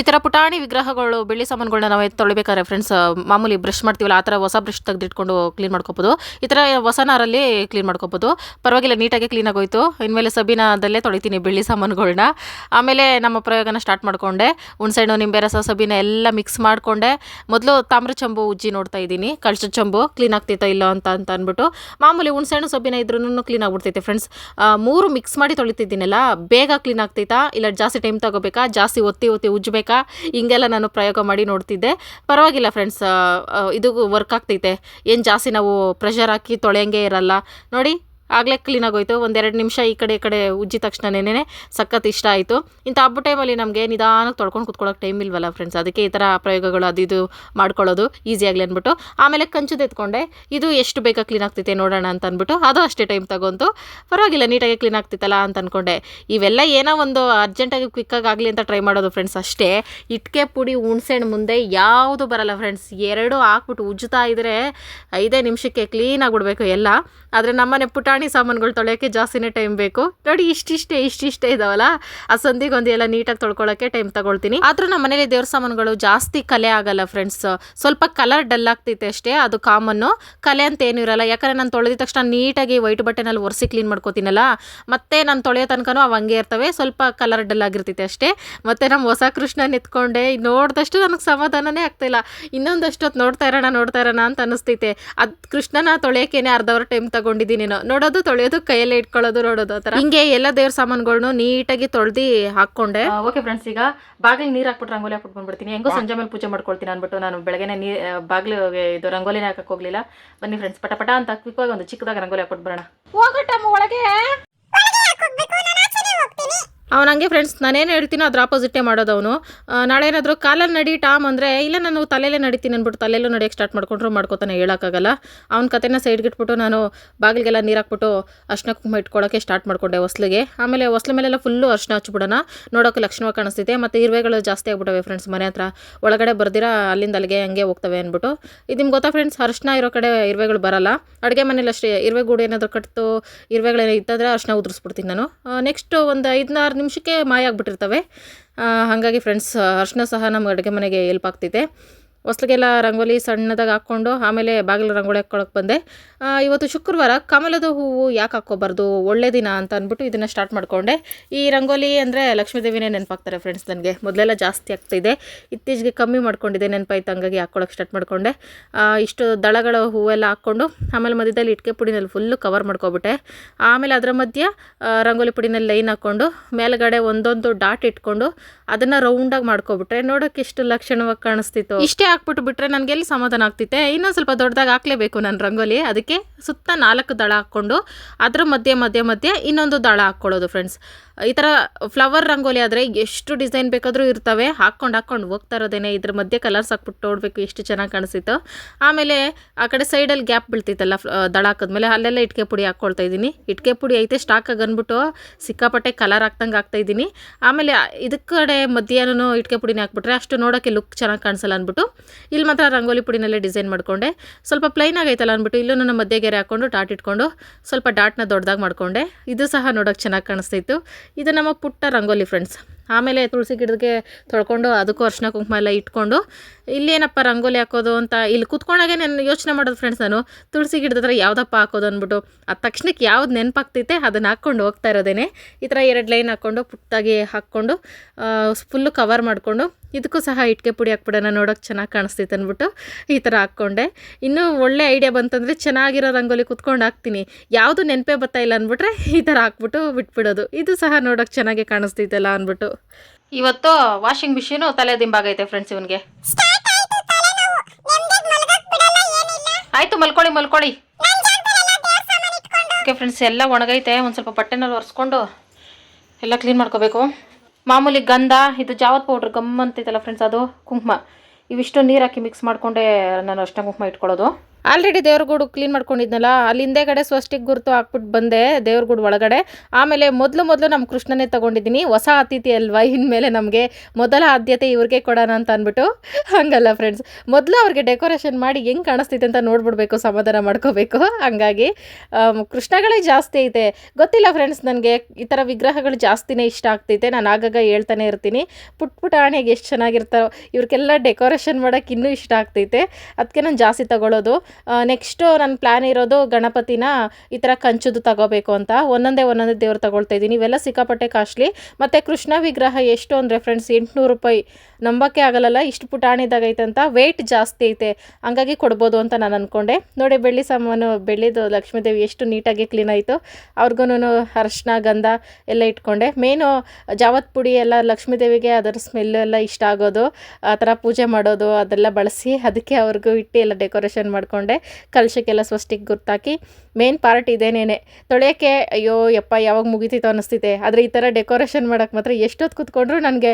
ಈ ಥರ ಪುಟಾಣಿ ವಿಗ್ರಹಗಳು, ಬೆಳ್ಳಿ ಸಾಮಾನುಗಳನ್ನ ನಾವು ಎತ್ತ್ ತೊಳಿಬೇಕಾದ್ರೆ ಫ್ರೆಂಡ್ಸ್ ಮಾಮೂಲಿ ಬ್ರಷ್ ಮಾಡ್ತೀವಲ್ಲ, ಆ ಥರ ಹೊಸ ಬ್ರಷ್ ತೆಗೆದಿಟ್ಕೊಂಡು ಕ್ಲೀನ್ ಮಾಡ್ಕೋಬಹುದು ಈ ಥರ ಹೊಸ ನಾರಲ್ಲಿ ಕ್ಲೀನ್ ಮಾಡ್ಕೋಬಹುದು ಪರವಾಗಿಲ್ಲ, ನೀಟಾಗಿ ಕ್ಲೀನ್ ಆಗೋಯ್ತು. ಇನ್ಮೇಲೆ ಸಬೀನಾದಲ್ಲೇ ತೊಳಿತೀನಿ ಬೆಳ್ಳಿ ಸಾಮಾನುಗಳನ್ನ ಆಮೇಲೆ ನಮ್ಮ ಪ್ರಯೋಗನ ಸ್ಟಾರ್ಟ್ ಮಾಡಿಕೊಂಡೆ. ಹುಣ್ಸೆಹಣ್ಣು ನಿಂಬೆ ರಸ, ಸಬೀನ ಎಲ್ಲ ಮಿಕ್ಸ್ ಮಾಡಿಕೊಂಡೆ. ಮೊದಲು ತಾಮ್ರ ಚಂಬು ಉಜ್ಜಿ ನೋಡ್ತಾ ಇದ್ದೀನಿ. ಕಳ್ಸ ಚಂಬು ಕ್ಲೀನ್ ಆಗ್ತೈತಾ ಇಲ್ಲ ಅಂತ ಅಂತ ಅಂದ್ಬಿಟ್ಟು. ಮಾಮೂಲಿ ಹುಣ್ಸೆಹಣ್ಣು ಸಬೀನ ಇದ್ರೂ ಕ್ಲೀನ್ ಆಗ್ಬಿಡ್ತೈತೆ ಫ್ರೆಂಡ್ಸ್ ಮೂರು ಮಿಕ್ಸ್ ಮಾಡಿ ತೊಳಿತಿದ್ದೀನಲ್ಲ, ಬೇಗ ಕ್ಲೀನ್ ಆಗ್ತೈತಾ ಇಲ್ಲ ಜಾಸ್ತಿ ಟೈಮ್ ತಗೋಬೇಕಾ? ಜಾಸ್ತಿ ಒತ್ತಿ ಒತ್ತಿ ಉಜ್ಜಬೇಕಾ? ಹಿಂಗೆಲ್ಲ ನಾನು ಪ್ರಯೋಗ ಮಾಡಿ ನೋಡ್ತಿದ್ದೆ. ಪರವಾಗಿಲ್ಲ ಫ್ರೆಂಡ್ಸ್ ಇದು ವರ್ಕ್ ಆಗ್ತೈತೆ. ಏನು ಜಾಸ್ತಿ ನಾವು ಪ್ರೆಷರ್ ಹಾಕಿ ತೊಳೆಯಂಗೆ ಇರಲ್ಲ. ನೋಡಿ ಆಗಲೇ ಕ್ಲೀನ್ ಆಗೋಯ್ತು. ಒಂದೆರಡು ನಿಮಿಷ ಈ ಕಡೆ ಈ ಕಡೆ ಉಜ್ಜಿದ ತಕ್ಷಣನೇ ಸಖತ್ ಇಷ್ಟ ಆಯಿತು. ಇಂಥ ಹಬ್ಬ ಟೈಮಲ್ಲಿ ನಮಗೆ ನಿಧಾನಕ್ಕೆ ತೊಳ್ಕೊಂಡು ಕುತ್ಕೊಳ್ಳೋಕೆ ಟೈಮ್ ಇಲ್ವಲ್ಲ ಫ್ರೆಂಡ್ಸ್ ಅದಕ್ಕೆ ಈ ಥರ ಪ್ರಯೋಗಗಳು ಅದು ಇದು ಮಾಡ್ಕೊಳ್ಳೋದು ಈಸಿ ಆಗಲಿ ಅಂದ್ಬಿಟ್ಟು. ಆಮೇಲೆ ಕಂಚು ಎತ್ಕೊಂಡೆ. ಇದು ಎಷ್ಟು ಬೇಗ ಕ್ಲೀನ್ ಆಗ್ತೈತೆ ನೋಡೋಣ ಅಂತ ಅಂದ್ಬಿಟ್ಟು ಅದು ಅಷ್ಟೇ ಟೈಮ್ ತಗೊಂತು. ಪರವಾಗಿಲ್ಲ, ನೀಟಾಗಿ ಕ್ಲೀನ್ ಆಗ್ತಿತ್ತಲ್ಲ ಅಂತ ಅಂದ್ಕೊಂಡೆ ಇವೆಲ್ಲ ಏನೋ ಒಂದು ಅರ್ಜೆಂಟಾಗಿ ಕ್ವಿಕ್ಕಾಗಿ ಆಗಲಿ ಅಂತ ಟ್ರೈ ಮಾಡೋದು ಫ್ರೆಂಡ್ಸ್ ಅಷ್ಟೇ. ಇಟ್ಕೆ ಪುಡಿ ಹುಣ್ಸೆಹಣ್ಣು ಮುಂದೆ ಯಾವುದು ಬರಲ್ಲ ಫ್ರೆಂಡ್ಸ್ ಎರಡು ಹಾಕ್ಬಿಟ್ಟು ಉಜ್ಜುತ್ತಾ ಇದ್ದರೆ ಐದೇ ನಿಮಿಷಕ್ಕೆ ಕ್ಲೀನ್ ಬಿಡಬೇಕು ಎಲ್ಲ. ಆದರೆ ನಮ್ಮನೆ ಪುಟಾಣಿ ಸಾಮಾನುಗಳು ತೊಳೆಯೋಕ್ಕೆ ಜಾಸ್ತಿನೇ ಟೈಮ್ ಬೇಕು. ನೋಡಿ, ಇಷ್ಟಿಷ್ಟೇ ಇಷ್ಟಿಷ್ಟೇ ಇದಾವಲ್ಲ? ಆ ಸಂದಿಗೊಂದು ಎಲ್ಲ ನೀಟಾಗಿ ತೊಳ್ಕೊಳ್ಳೋಕ್ಕೆ ಟೈಮ್ ತಗೊಳ್ತೀನಿ. ಆದರೂ ನಮ್ಮ ಮನೇಲಿ ದೇವ್ರ ಸಾಮಾನುಗಳು ಜಾಸ್ತಿ ಕಲೆ ಆಗಲ್ಲ ಫ್ರೆಂಡ್ಸ್ ಸ್ವಲ್ಪ ಕಲರ್ ಡಲ್ ಆಗ್ತೈತೆ ಅಷ್ಟೇ, ಅದು ಕಾಮನ್ನು ಕಲೆ ಅಂತ ಏನೂ ಇರಲ್ಲ. ಯಾಕಂದರೆ ನಾನು ತೊಳೆದ ತಕ್ಷಣ ನೀಟಾಗಿ ವೈಟ್ ಬಟ್ಟೆನಲ್ಲಿ ಒರೆಸಿ ಕ್ಲೀನ್ ಮಾಡ್ಕೋತೀನಲ್ಲ? ಮತ್ತೆ ನಾನು ತೊಳೆಯೋ ತನಕನೂ ಅವು ಹಂಗೆ ಇರ್ತವೆ, ಸ್ವಲ್ಪ ಕಲರ್ ಡಲ್ ಆಗಿರ್ತೈತೆ ಅಷ್ಟೇ. ಮತ್ತೆ ನಮ್ಮ ಹೊಸ ಕೃಷ್ಣ ನಿಂತ್ಕೊಂಡೆ ನೋಡಿದಷ್ಟು ನನಗೆ ಸಮಾಧಾನನೇ ಆಗ್ತಾಯಿಲ್ಲ ಇನ್ನೊಂದಷ್ಟು ಹೊತ್ತು ನೋಡ್ತಾ ಇರೋಣ ನೋಡ್ತಾ ಇರೋಣ ಅಂತ ಅನಿಸ್ತೈತೆ ಅದು ಕೃಷ್ಣನ ತೊಳೆಯೋಕ್ಕೇನೆ ಅರ್ಧವರ್ ಟೈಮ್ ನಾನು. ನೋಡೋದು ತೊಳೆಯೋದು ಕೈಯಲ್ಲಿ ಇಟ್ಕೊಳ್ಳೋದು ನೋಡೋದು ಆ ಥರ. ಹಿಂಗೆ ಎಲ್ಲ ದೇವ್ರ ಸಾಮಾನುಗಳನ್ನು ನೀಟಾಗಿ ತೊಳ್ದಿ ಹಾಕೊಂಡೆ ಓಕೆ ಫ್ರೆಂಡ್ಸ್ ಈಗ ಬಾಗಿಲು ನೀರು ಹಾಕ್ಬಿಟ್ಟು ರಂಗೋಲಿ ಹಾಕ್ಬಿಟ್ಟು ಬಂದ್ಬಿಡ್ತೀನಿ. ಹೆಂಗೋ ಸಂಜೆ ಮೇಲೆ ಪೂಜೆ ಮಾಡ್ಕೊಳ್ತೀನಿ ಅನ್ಬಿಟ್ಟು ನಾನು ಬೆಳಗ್ಗೆನೆ ನೀ ಬಾಗಿಲು ಇದು ರಂಗೋಲಿನ ಹಾಕಕ್ಕೆ ಹೋಗ್ಲಿಲ್ಲ. ಬನ್ನಿ ಫ್ರೆಂಡ್ಸ್ ಪಟ ಪಟ ಅಂತ ಕ್ವಿಕ್ಕಾಗಿ ಒಂದು ಚಿಕ್ಕದಾಗ ರಂಗೋಲಿ ಹಾಕ್ಬಿಟ್ಟು ಬರೋಣ. ಹೋಗಟ್ಟ ಒಳಗೆ. ಅವ್ನು ಹಂಗೆ ಫ್ರೆಂಡ್ಸ್ ನಾನೇನು ಹೇಳ್ತೀನೋ ಅದ್ರ ಆಪೋಸಿಟೇ ಮಾಡೋದು ಅವನು. ನಾಳೆ ಏನಾದರೂ ಕಾಲಲ್ಲಿ ನಡಿ, ಟಾಮ್ ಅಂದರೆ, ಇಲ್ಲ ನಾನು ತಲೆಯಲ್ಲೇ ನಡೀತೀನಿ ಅಂದ್ಬಿಟ್ಟು ತಲೆಯಲ್ಲೂ ನಡೆಯೋಕ್ಕೆ ಸ್ಟಾರ್ಟ್ ಮಾಡ್ಕೊಂಡ್ರು ಮಾಡ್ಕೋತಾನೆ ಹೇಳೋಕ್ಕಾಗಲ್ಲ. ಅವ್ನ ಕತೆನ ಸೈಡ್ಗೆ ಇಟ್ಬಿಟ್ಟು ನಾನು ಬಾಗಿಲಿಗೆಲ್ಲ ನೀರು ಹಾಕ್ಬಿಟ್ಟು ಅರ್ಶಿನ ಕುಂಕುಮ ಇಟ್ಕೊಳ್ಳೋಕ್ಕೆ ಸ್ಟಾರ್ಟ್ ಮಾಡ್ಕೊಂಡೆ ಹೊಸ್ಲಿಗೆ. ಆಮೇಲೆ ಹೊಸ್ಲ ಮೇಲೆಲ್ಲ ಫುಲ್ಲು ಅರ್ಶಿನ ಹಚ್ಬಿಡೋಣ. ನೋಡೋಕೆ ಲಕ್ಷಣವಾಗಿ ಕಾಣಿಸ್ತಿದೆ, ಮತ್ತು ಇರುವೆಗಳು ಜಾಸ್ತಿ ಆಗ್ಬಿಟ್ಟವೆ ಫ್ರೆಂಡ್ಸ್ ಮನೆ ಹತ್ರ. ಒಳಗಡೆ ಬರ್ದಿರ, ಅಲ್ಲಿಂದ ಅಲ್ಲಿಗೆ ಹಂಗೆ ಹೋಗ್ತವೆ ಅಂದ್ಬಿಟ್ಟು. ಇದು ನಿಮ್ಗೆ ಗೊತ್ತಾ ಫ್ರೆಂಡ್ಸ್ ಅರ್ಶಿನ ಇರೋ ಕಡೆ ಇರುವೆಗಳು ಬರಲ್ಲ. ಅಡುಗೆ ಮನೇಲಿ ಅಷ್ಟೇ ಇರುವೆ ಗೂಡು ಏನಾದರೂ ಕಟ್ತು, ಇರುವೆಗಳೇನೋ ಇತ್ತಂದರೆ ಅರ್ಶಿನ ಉದುರಿಸ್ಬಿಡ್ತೀನಿ ನಾನು. ನೆಕ್ಸ್ಟ್ ಒಂದು ಐದನಾರು ನಿಮಿಷಕ್ಕೆ ಮಾಯ ಆಗಿಬಿಟ್ಟಿರ್ತವೆ ಹಾಗಾಗಿ ಫ್ರೆಂಡ್ಸ್ ಅರ್ಶಿನ ಸಹ ನಮ್ಗೆ ಅಡುಗೆ ಮನೆಗೆ ಹೆಲ್ಪ್ ಆಗ್ತಿದೆ. ಹೊಸ್ಲಿಗೆಲ್ಲ ರಂಗೋಲಿ ಸಣ್ಣದಾಗಿ ಹಾಕ್ಕೊಂಡು ಆಮೇಲೆ ಬಾಗಿಲು ರಂಗೋಲಿ ಹಾಕ್ಕೊಳಕ್ಕೆ ಬಂದೆ. ಇವತ್ತು ಶುಕ್ರವಾರ ಕಮಲದ ಹೂವು ಯಾಕೆ ಹಾಕ್ಕೋಬಾರ್ದು? ಒಳ್ಳೆ ದಿನ ಅಂತ ಅಂದ್ಬಿಟ್ಟು ಇದನ್ನು ಸ್ಟಾರ್ಟ್ ಮಾಡಿಕೊಂಡೆ. ಈ ರಂಗೋಲಿ ಅಂದರೆ ಲಕ್ಷ್ಮೀದೇವಿನೇ ನೆನಪಾಗ್ತಾರೆ ಫ್ರೆಂಡ್ಸ್ ನನಗೆ. ಮೊದಲೆಲ್ಲ ಜಾಸ್ತಿ ಆಗ್ತಿದೆ ಇತ್ತೀಚೆಗೆ ಕಮ್ಮಿ ಮಾಡ್ಕೊಂಡಿದ್ದೆ, ನೆನಪಾಯ್ತು. ಹಂಗಾಗಿ ಹಾಕ್ಕೊಳಕ್ಕೆ ಸ್ಟಾರ್ಟ್ ಮಾಡಿಕೊಂಡೆ. ಇಷ್ಟು ದಳಗಳ ಹೂವೆಲ್ಲ ಹಾಕ್ಕೊಂಡು ಆಮೇಲೆ ಮಧ್ಯದಲ್ಲಿ ಇಟ್ಕೆ ಪುಡಿನಲ್ಲಿ ಫುಲ್ಲು ಕವರ್ ಮಾಡ್ಕೊಬಿಟ್ಟೆ. ಆಮೇಲೆ ಅದರ ಮಧ್ಯ ರಂಗೋಲಿ ಪುಡಿನಲ್ಲಿ ಲೈನ್ ಹಾಕ್ಕೊಂಡು ಮೇಲ್ಗಡೆ ಒಂದೊಂದು ಡಾಟ್ ಇಟ್ಕೊಂಡು ಅದನ್ನು ರೌಂಡಾಗಿ ಮಾಡ್ಕೊಬಿಟ್ರೆ ನೋಡೋಕೆ ಎಷ್ಟು ಲಕ್ಷಣವಾಗಿ ಕಾಣಿಸ್ತಿತ್ತು. ಇಷ್ಟೇ ಹಾಕ್ಬಿಟ್ಟು ಬಿಟ್ರೆ ನನಗೆ ಎಲ್ಲಿ ಸಮಾಧಾನ ಆಗ್ತಿತ್ತೆ? ಇನ್ನೊಂದು ಸ್ವಲ್ಪ ದೊಡ್ಡದಾಗಿ ಹಾಕ್ಲೇಬೇಕು ನಾನು ರಂಗೋಲಿ. ಅದಕ್ಕೆ ಸುತ್ತ ನಾಲ್ಕು ದಳ ಹಾಕ್ಕೊಂಡು ಅದ್ರ ಮಧ್ಯೆ ಮಧ್ಯೆ ಮಧ್ಯೆ ಇನ್ನೊಂದು ದಳ ಹಾಕ್ಕೊಳ್ಳೋದು ಫ್ರೆಂಡ್ಸ್ ಈ ಥರ ಫ್ಲವರ್ ರಂಗೋಲಿ ಆದರೆ ಎಷ್ಟು ಡಿಸೈನ್ ಬೇಕಾದರೂ ಇರ್ತವೆ. ಹಾಕ್ಕೊಂಡು ಹಾಕ್ಕೊಂಡು ಹೋಗ್ತಾ ಇರೋದೇನೆ. ಇದ್ರ ಮಧ್ಯೆ ಕಲರ್ಸ್ ಹಾಕ್ಬಿಟ್ಟು ನೋಡಬೇಕು ಎಷ್ಟು ಚೆನ್ನಾಗಿ ಕಾಣಿಸ್ತಿತ್ತು. ಆಮೇಲೆ ಆ ಕಡೆ ಸೈಡಲ್ಲಿ ಗ್ಯಾಪ್ ಬೀಳ್ತಿತ್ತಲ್ಲ ದಳ ಹಾಕಿದ್ಮೇಲೆ ಅಲ್ಲೆಲ್ಲ ಇಟ್ಕೆ ಪುಡಿ ಹಾಕ್ಕೊಳ್ತಾ ಇದ್ದೀನಿ. ಇಟ್ಕೆ ಪುಡಿ ಐತೆ ಸ್ಟಾಕಾಗಿ ಅಂದ್ಬಿಟ್ಟು ಸಿಕ್ಕಾಪಟ್ಟೆ ಕಲರ್ ಹಾಕ್ದಂಗೆ ಹಾಕ್ತಾ ಇದ್ದೀನಿ. ಆಮೇಲೆ ಇದಕ್ಕೆ ಮಧ್ಯಾಹ್ನ ಇಟ್ಕೆ ಪುಡಿನ ಹಾಕ್ಬಿಟ್ರೆ ಅಷ್ಟು ನೋಡೋಕ್ಕೆ ಲುಕ್ ಚೆನ್ನಾಗಿ ಕಾಣಿಸಲ್ಲ ಅಂದ್ಬಿಟ್ಟು ಇಲ್ಲಿ ಮಾತ್ರ ರಂಗೋಲಿ ಪುಡಿನಲ್ಲೇ ಡಿಸೈನ್ ಮಾಡ್ಕೊಂಡೆ. ಸ್ವಲ್ಪ ಪ್ಲೈನ್ ಆಗೈತಲ್ಲ ಅಂದ್ಬಿಟ್ಟು ಇಲ್ಲೂ ನನ್ನ ಮಧ್ಯಗೆರೆ ಹಾಕ್ಕೊಂಡು ಡಾಟ್ ಇಟ್ಕೊಂಡು ಸ್ವಲ್ಪ ಡಾಟ್ನ ದೊಡ್ಡದಾಗಿ ಮಾಡ್ಕೊಂಡೆ. ಇದು ಸಹ ನೋಡೋಕ್ಕೆ ಚೆನ್ನಾಗಿ ಕಾಣಿಸ್ತಿತ್ತು ಇದು ನಮ್ಮ ಪುಟ್ಟ ರಂಗೋಲಿ ಫ್ರೆಂಡ್ಸ್ ಆಮೇಲೆ ತುಳಸಿ ಗಿಡಕ್ಕೆ ತೊಳ್ಕೊಂಡು ಅದಕ್ಕೂ ಅರ್ಶಿನ ಕುಂಕುಮ ಎಲ್ಲ ಇಟ್ಕೊಂಡು, ಇಲ್ಲೇನಪ್ಪ ರಂಗೋಲಿ ಹಾಕೋದು ಅಂತ ಇಲ್ಲಿ ಕುತ್ಕೊಂಡಾಗೆ ನಾನು ಯೋಚನೆ ಮಾಡೋದು ಫ್ರೆಂಡ್ಸ್ ನಾನು, ತುಳಸಿ ಗಿಡದ ಹತ್ರ ಯಾವುದಪ್ಪ ಹಾಕೋದು ಅಂದ್ಬಿಟ್ಟು ಆ ತಕ್ಷಣಕ್ಕೆ ಯಾವ್ದು ನೆನಪಾಗ್ತೈತೆ ಅದನ್ನು ಹಾಕ್ಕೊಂಡು ಹೋಗ್ತಾ ಇರೋದೇನೆ. ಈ ಥರ ಎರಡು ಲೈನ್ ಹಾಕ್ಕೊಂಡು ಪುಟ್ಟಾಗಿ ಹಾಕ್ಕೊಂಡು ಫುಲ್ಲು ಕವರ್ ಮಾಡಿಕೊಂಡು ಇದಕ್ಕೂ ಸಹ ಇಟ್ಕೆ ಪುಡಿ ಹಾಕ್ಬಿಡೋಣ ನೋಡೋಕೆ ಚೆನ್ನಾಗಿ ಕಾಣಿಸ್ತೈತೆ ಅಂದ್ಬಿಟ್ಟು ಈ ಥರ ಹಾಕ್ಕೊಂಡೆ. ಇನ್ನೂ ಒಳ್ಳೆ ಐಡಿಯಾ ಬಂತಂದರೆ ಚೆನ್ನಾಗಿರೋ ರಂಗೋಲಿ ಕುತ್ಕೊಂಡು ಹಾಕ್ತೀನಿ. ಯಾವುದು ನೆನಪೇ ಬರ್ತಾ ಇಲ್ಲ ಅಂದ್ಬಿಟ್ರೆ ಈ ಥರ ಹಾಕ್ಬಿಟ್ಟು ಬಿಟ್ಬಿಡೋದು. ಇದು ಸಹ ನೋಡೋಕೆ ಚೆನ್ನಾಗಿ ಕಾಣಿಸ್ತೈತಲ್ಲ ಅಂದ್ಬಿಟ್ಟು ಇವತ್ತು ವಾಷಿಂಗ್ ಮಿಷಿನು ತಲೆ ದಿಂಬಾಗೈತೆ ಫ್ರೆಂಡ್ಸ್ ಇವನಿಗೆ. ಆಯ್ತು ಮಲ್ಕೊಳ್ಳಿ ಮಲ್ಕೊಳ್ಳಿ. ಓಕೆ ಫ್ರೆಂಡ್ಸ್ ಎಲ್ಲ ಒಣಗೈತೆ. ಒಂದು ಸ್ವಲ್ಪ ಬಟ್ಟೆನಲ್ಲಿ ಒರೆಸ್ಕೊಂಡು ಎಲ್ಲ ಕ್ಲೀನ್ ಮಾಡ್ಕೋಬೇಕು. ಮಾಮೂಲಿ ಗಂಧ, ಇದು ಜಾವತ್ ಪೌಡ್ರ್ ಗಮ್ ಅಂತೈತಲ್ಲ ಫ್ರೆಂಡ್ಸ್ ಅದು, ಕುಂಕುಮ. ಇವಿಷ್ಟು ನೀರು ಹಾಕಿ ಮಿಕ್ಸ್ ಮಾಡಿಕೊಂಡೇ ನಾನು ಅಷ್ಟೇ ಕುಂಕುಮ ಇಟ್ಕೊಳ್ಳೋದು. ಆಲ್ರೆಡಿ ದೇವ್ರಗೂಡು ಕ್ಲೀನ್ ಮಾಡ್ಕೊಂಡಿದ್ನಲ್ಲ, ಅಲ್ಲಿ ಹಿಂದೆಗಡೆ ಸ್ವಸ್ಟಿಕ್ ಗುರುತು ಹಾಕ್ಬಿಟ್ಟು ಬಂದೆ ದೇವ್ರಗೂಡು ಒಳಗಡೆ. ಆಮೇಲೆ ಮೊದಲು ಮೊದಲು ನಮ್ಮ ಕೃಷ್ಣನೇ ತೊಗೊಂಡಿದ್ದೀನಿ, ಹೊಸ ಅತಿಥಿ ಅಲ್ವಾ, ಇನ್ಮೇಲೆ ನಮಗೆ ಮೊದಲ ಆದ್ಯತೆ ಇವ್ರಿಗೆ ಕೊಡೋಣ ಅಂತ ಅಂದ್ಬಿಟ್ಟು. ಹಂಗಲ್ಲ ಫ್ರೆಂಡ್ಸ್ ಮೊದಲು ಅವ್ರಿಗೆ ಡೆಕೋರೇಷನ್ ಮಾಡಿ ಹೆಂಗೆ ಕಾಣಿಸ್ತೈತೆ ಅಂತ ನೋಡ್ಬಿಡ್ಬೇಕು, ಸಮಾಧಾನ ಮಾಡ್ಕೋಬೇಕು. ಹಂಗಾಗಿ ಕೃಷ್ಣಗಳೇ ಜಾಸ್ತಿ ಐತೆ. ಗೊತ್ತಿಲ್ಲ ಫ್ರೆಂಡ್ಸ್ ನನಗೆ ಈ ಥರ ವಿಗ್ರಹಗಳು ಜಾಸ್ತಿನೇ ಇಷ್ಟ ಆಗ್ತೈತೆ. ನಾನು ಆಗಾಗ ಹೇಳ್ತಾನೆ ಇರ್ತೀನಿ. ಪುಟ್ ಪುಟ್ಟ ಆಣೆಗೆ ಎಷ್ಟು ಚೆನ್ನಾಗಿರ್ತಾರೋ, ಇವ್ರಿಗೆಲ್ಲ ಡೆಕೋರೇಷನ್ ಮಾಡೋಕೆ ಇನ್ನೂ ಇಷ್ಟ ಆಗ್ತೈತೆ. ಅದಕ್ಕೆ ನಾನು ಜಾಸ್ತಿ ತಗೊಳ್ಳೋದು ನೆಕ್ಸ್ಟು ನನ್ನ ಪ್ಲ್ಯಾನ್ ಇರೋದು ಗಣಪತಿನ ಈ ಥರ ಕಂಚುದು ತಗೋಬೇಕು ಅಂತ. ಒಂದೊಂದೇ ಒಂದೊಂದೇ ದೇವ್ರು ತಗೊಳ್ತಾ ಇದ್ದೀನಿ. ಇವೆಲ್ಲ ಸಿಕ್ಕಾಪಟ್ಟೆ ಕಾಸ್ಟ್ಲಿ ಮತ್ತು ಕೃಷ್ಣ ವಿಗ್ರಹ ಎಷ್ಟು ಅಂದರೆ ಫ್ರೆಂಡ್ಸ್ ಎಂಟುನೂರು ರೂಪಾಯಿ. ನಂಬಕ್ಕೆ ಆಗಲ್ಲ ಇಷ್ಟು ಪುಟಾಣಿದಾಗ ಐತೆ ಅಂತ. ವೆಯ್ಟ್ ಜಾಸ್ತಿ ಐತೆ. ಹಂಗಾಗಿ ಕೊಡ್ಬೋದು ಅಂತ ನಾನು ಅಂದ್ಕೊಂಡೆ ನೋಡಿ, ಬೆಳ್ಳಿ ಸಾಮಾನು, ಬೆಳ್ಳಿದು ಲಕ್ಷ್ಮೀದೇವಿ ಎಷ್ಟು ನೀಟಾಗಿ ಕ್ಲೀನ್ ಆಯಿತು. ಅವ್ರಿಗೂ ಅರಶಿನ, ಗಂಧ ಎಲ್ಲ ಇಟ್ಕೊಂಡೆ. ಮೇನು ಜಾವತ್ ಪುಡಿ ಎಲ್ಲ ಲಕ್ಷ್ಮೀದೇವಿಗೆ ಅದರ ಸ್ಮೆಲ್ ಎಲ್ಲ ಇಷ್ಟ ಆಗೋದು. ಆ ಥರ ಪೂಜೆ ಮಾಡೋದು, ಅದೆಲ್ಲ ಬಳಸಿ ಅದಕ್ಕೆ ಅವ್ರಿಗೂ ಇಟ್ಟು ಎಲ್ಲ ಡೆಕೋರೇಷನ್ ಮಾಡಿಕೊಂಡೆ ಕಲಶಕ್ಕೆಲ್ಲ ಸ್ವಸ್ಟಿಕ್ ಗುರ್ತಾಕಿ. Main part ಇದೇನೇನೆ. ತೊಳೆಯೋಕ್ಕೆ, ಅಯ್ಯೋ, ಯಪ್ಪ, ಯಾವಾಗ ಮುಗಿತಿತ್ತು ಅನ್ನಿಸ್ತಿದೆ ಆದರೆ ಈ ಥರ ಡೆಕೋರೇಷನ್ ಮಾಡೋಕ್ಕೆ ಮಾತ್ರ ಎಷ್ಟೊತ್ತು ಕೂತ್ಕೊಂಡ್ರು ನನಗೆ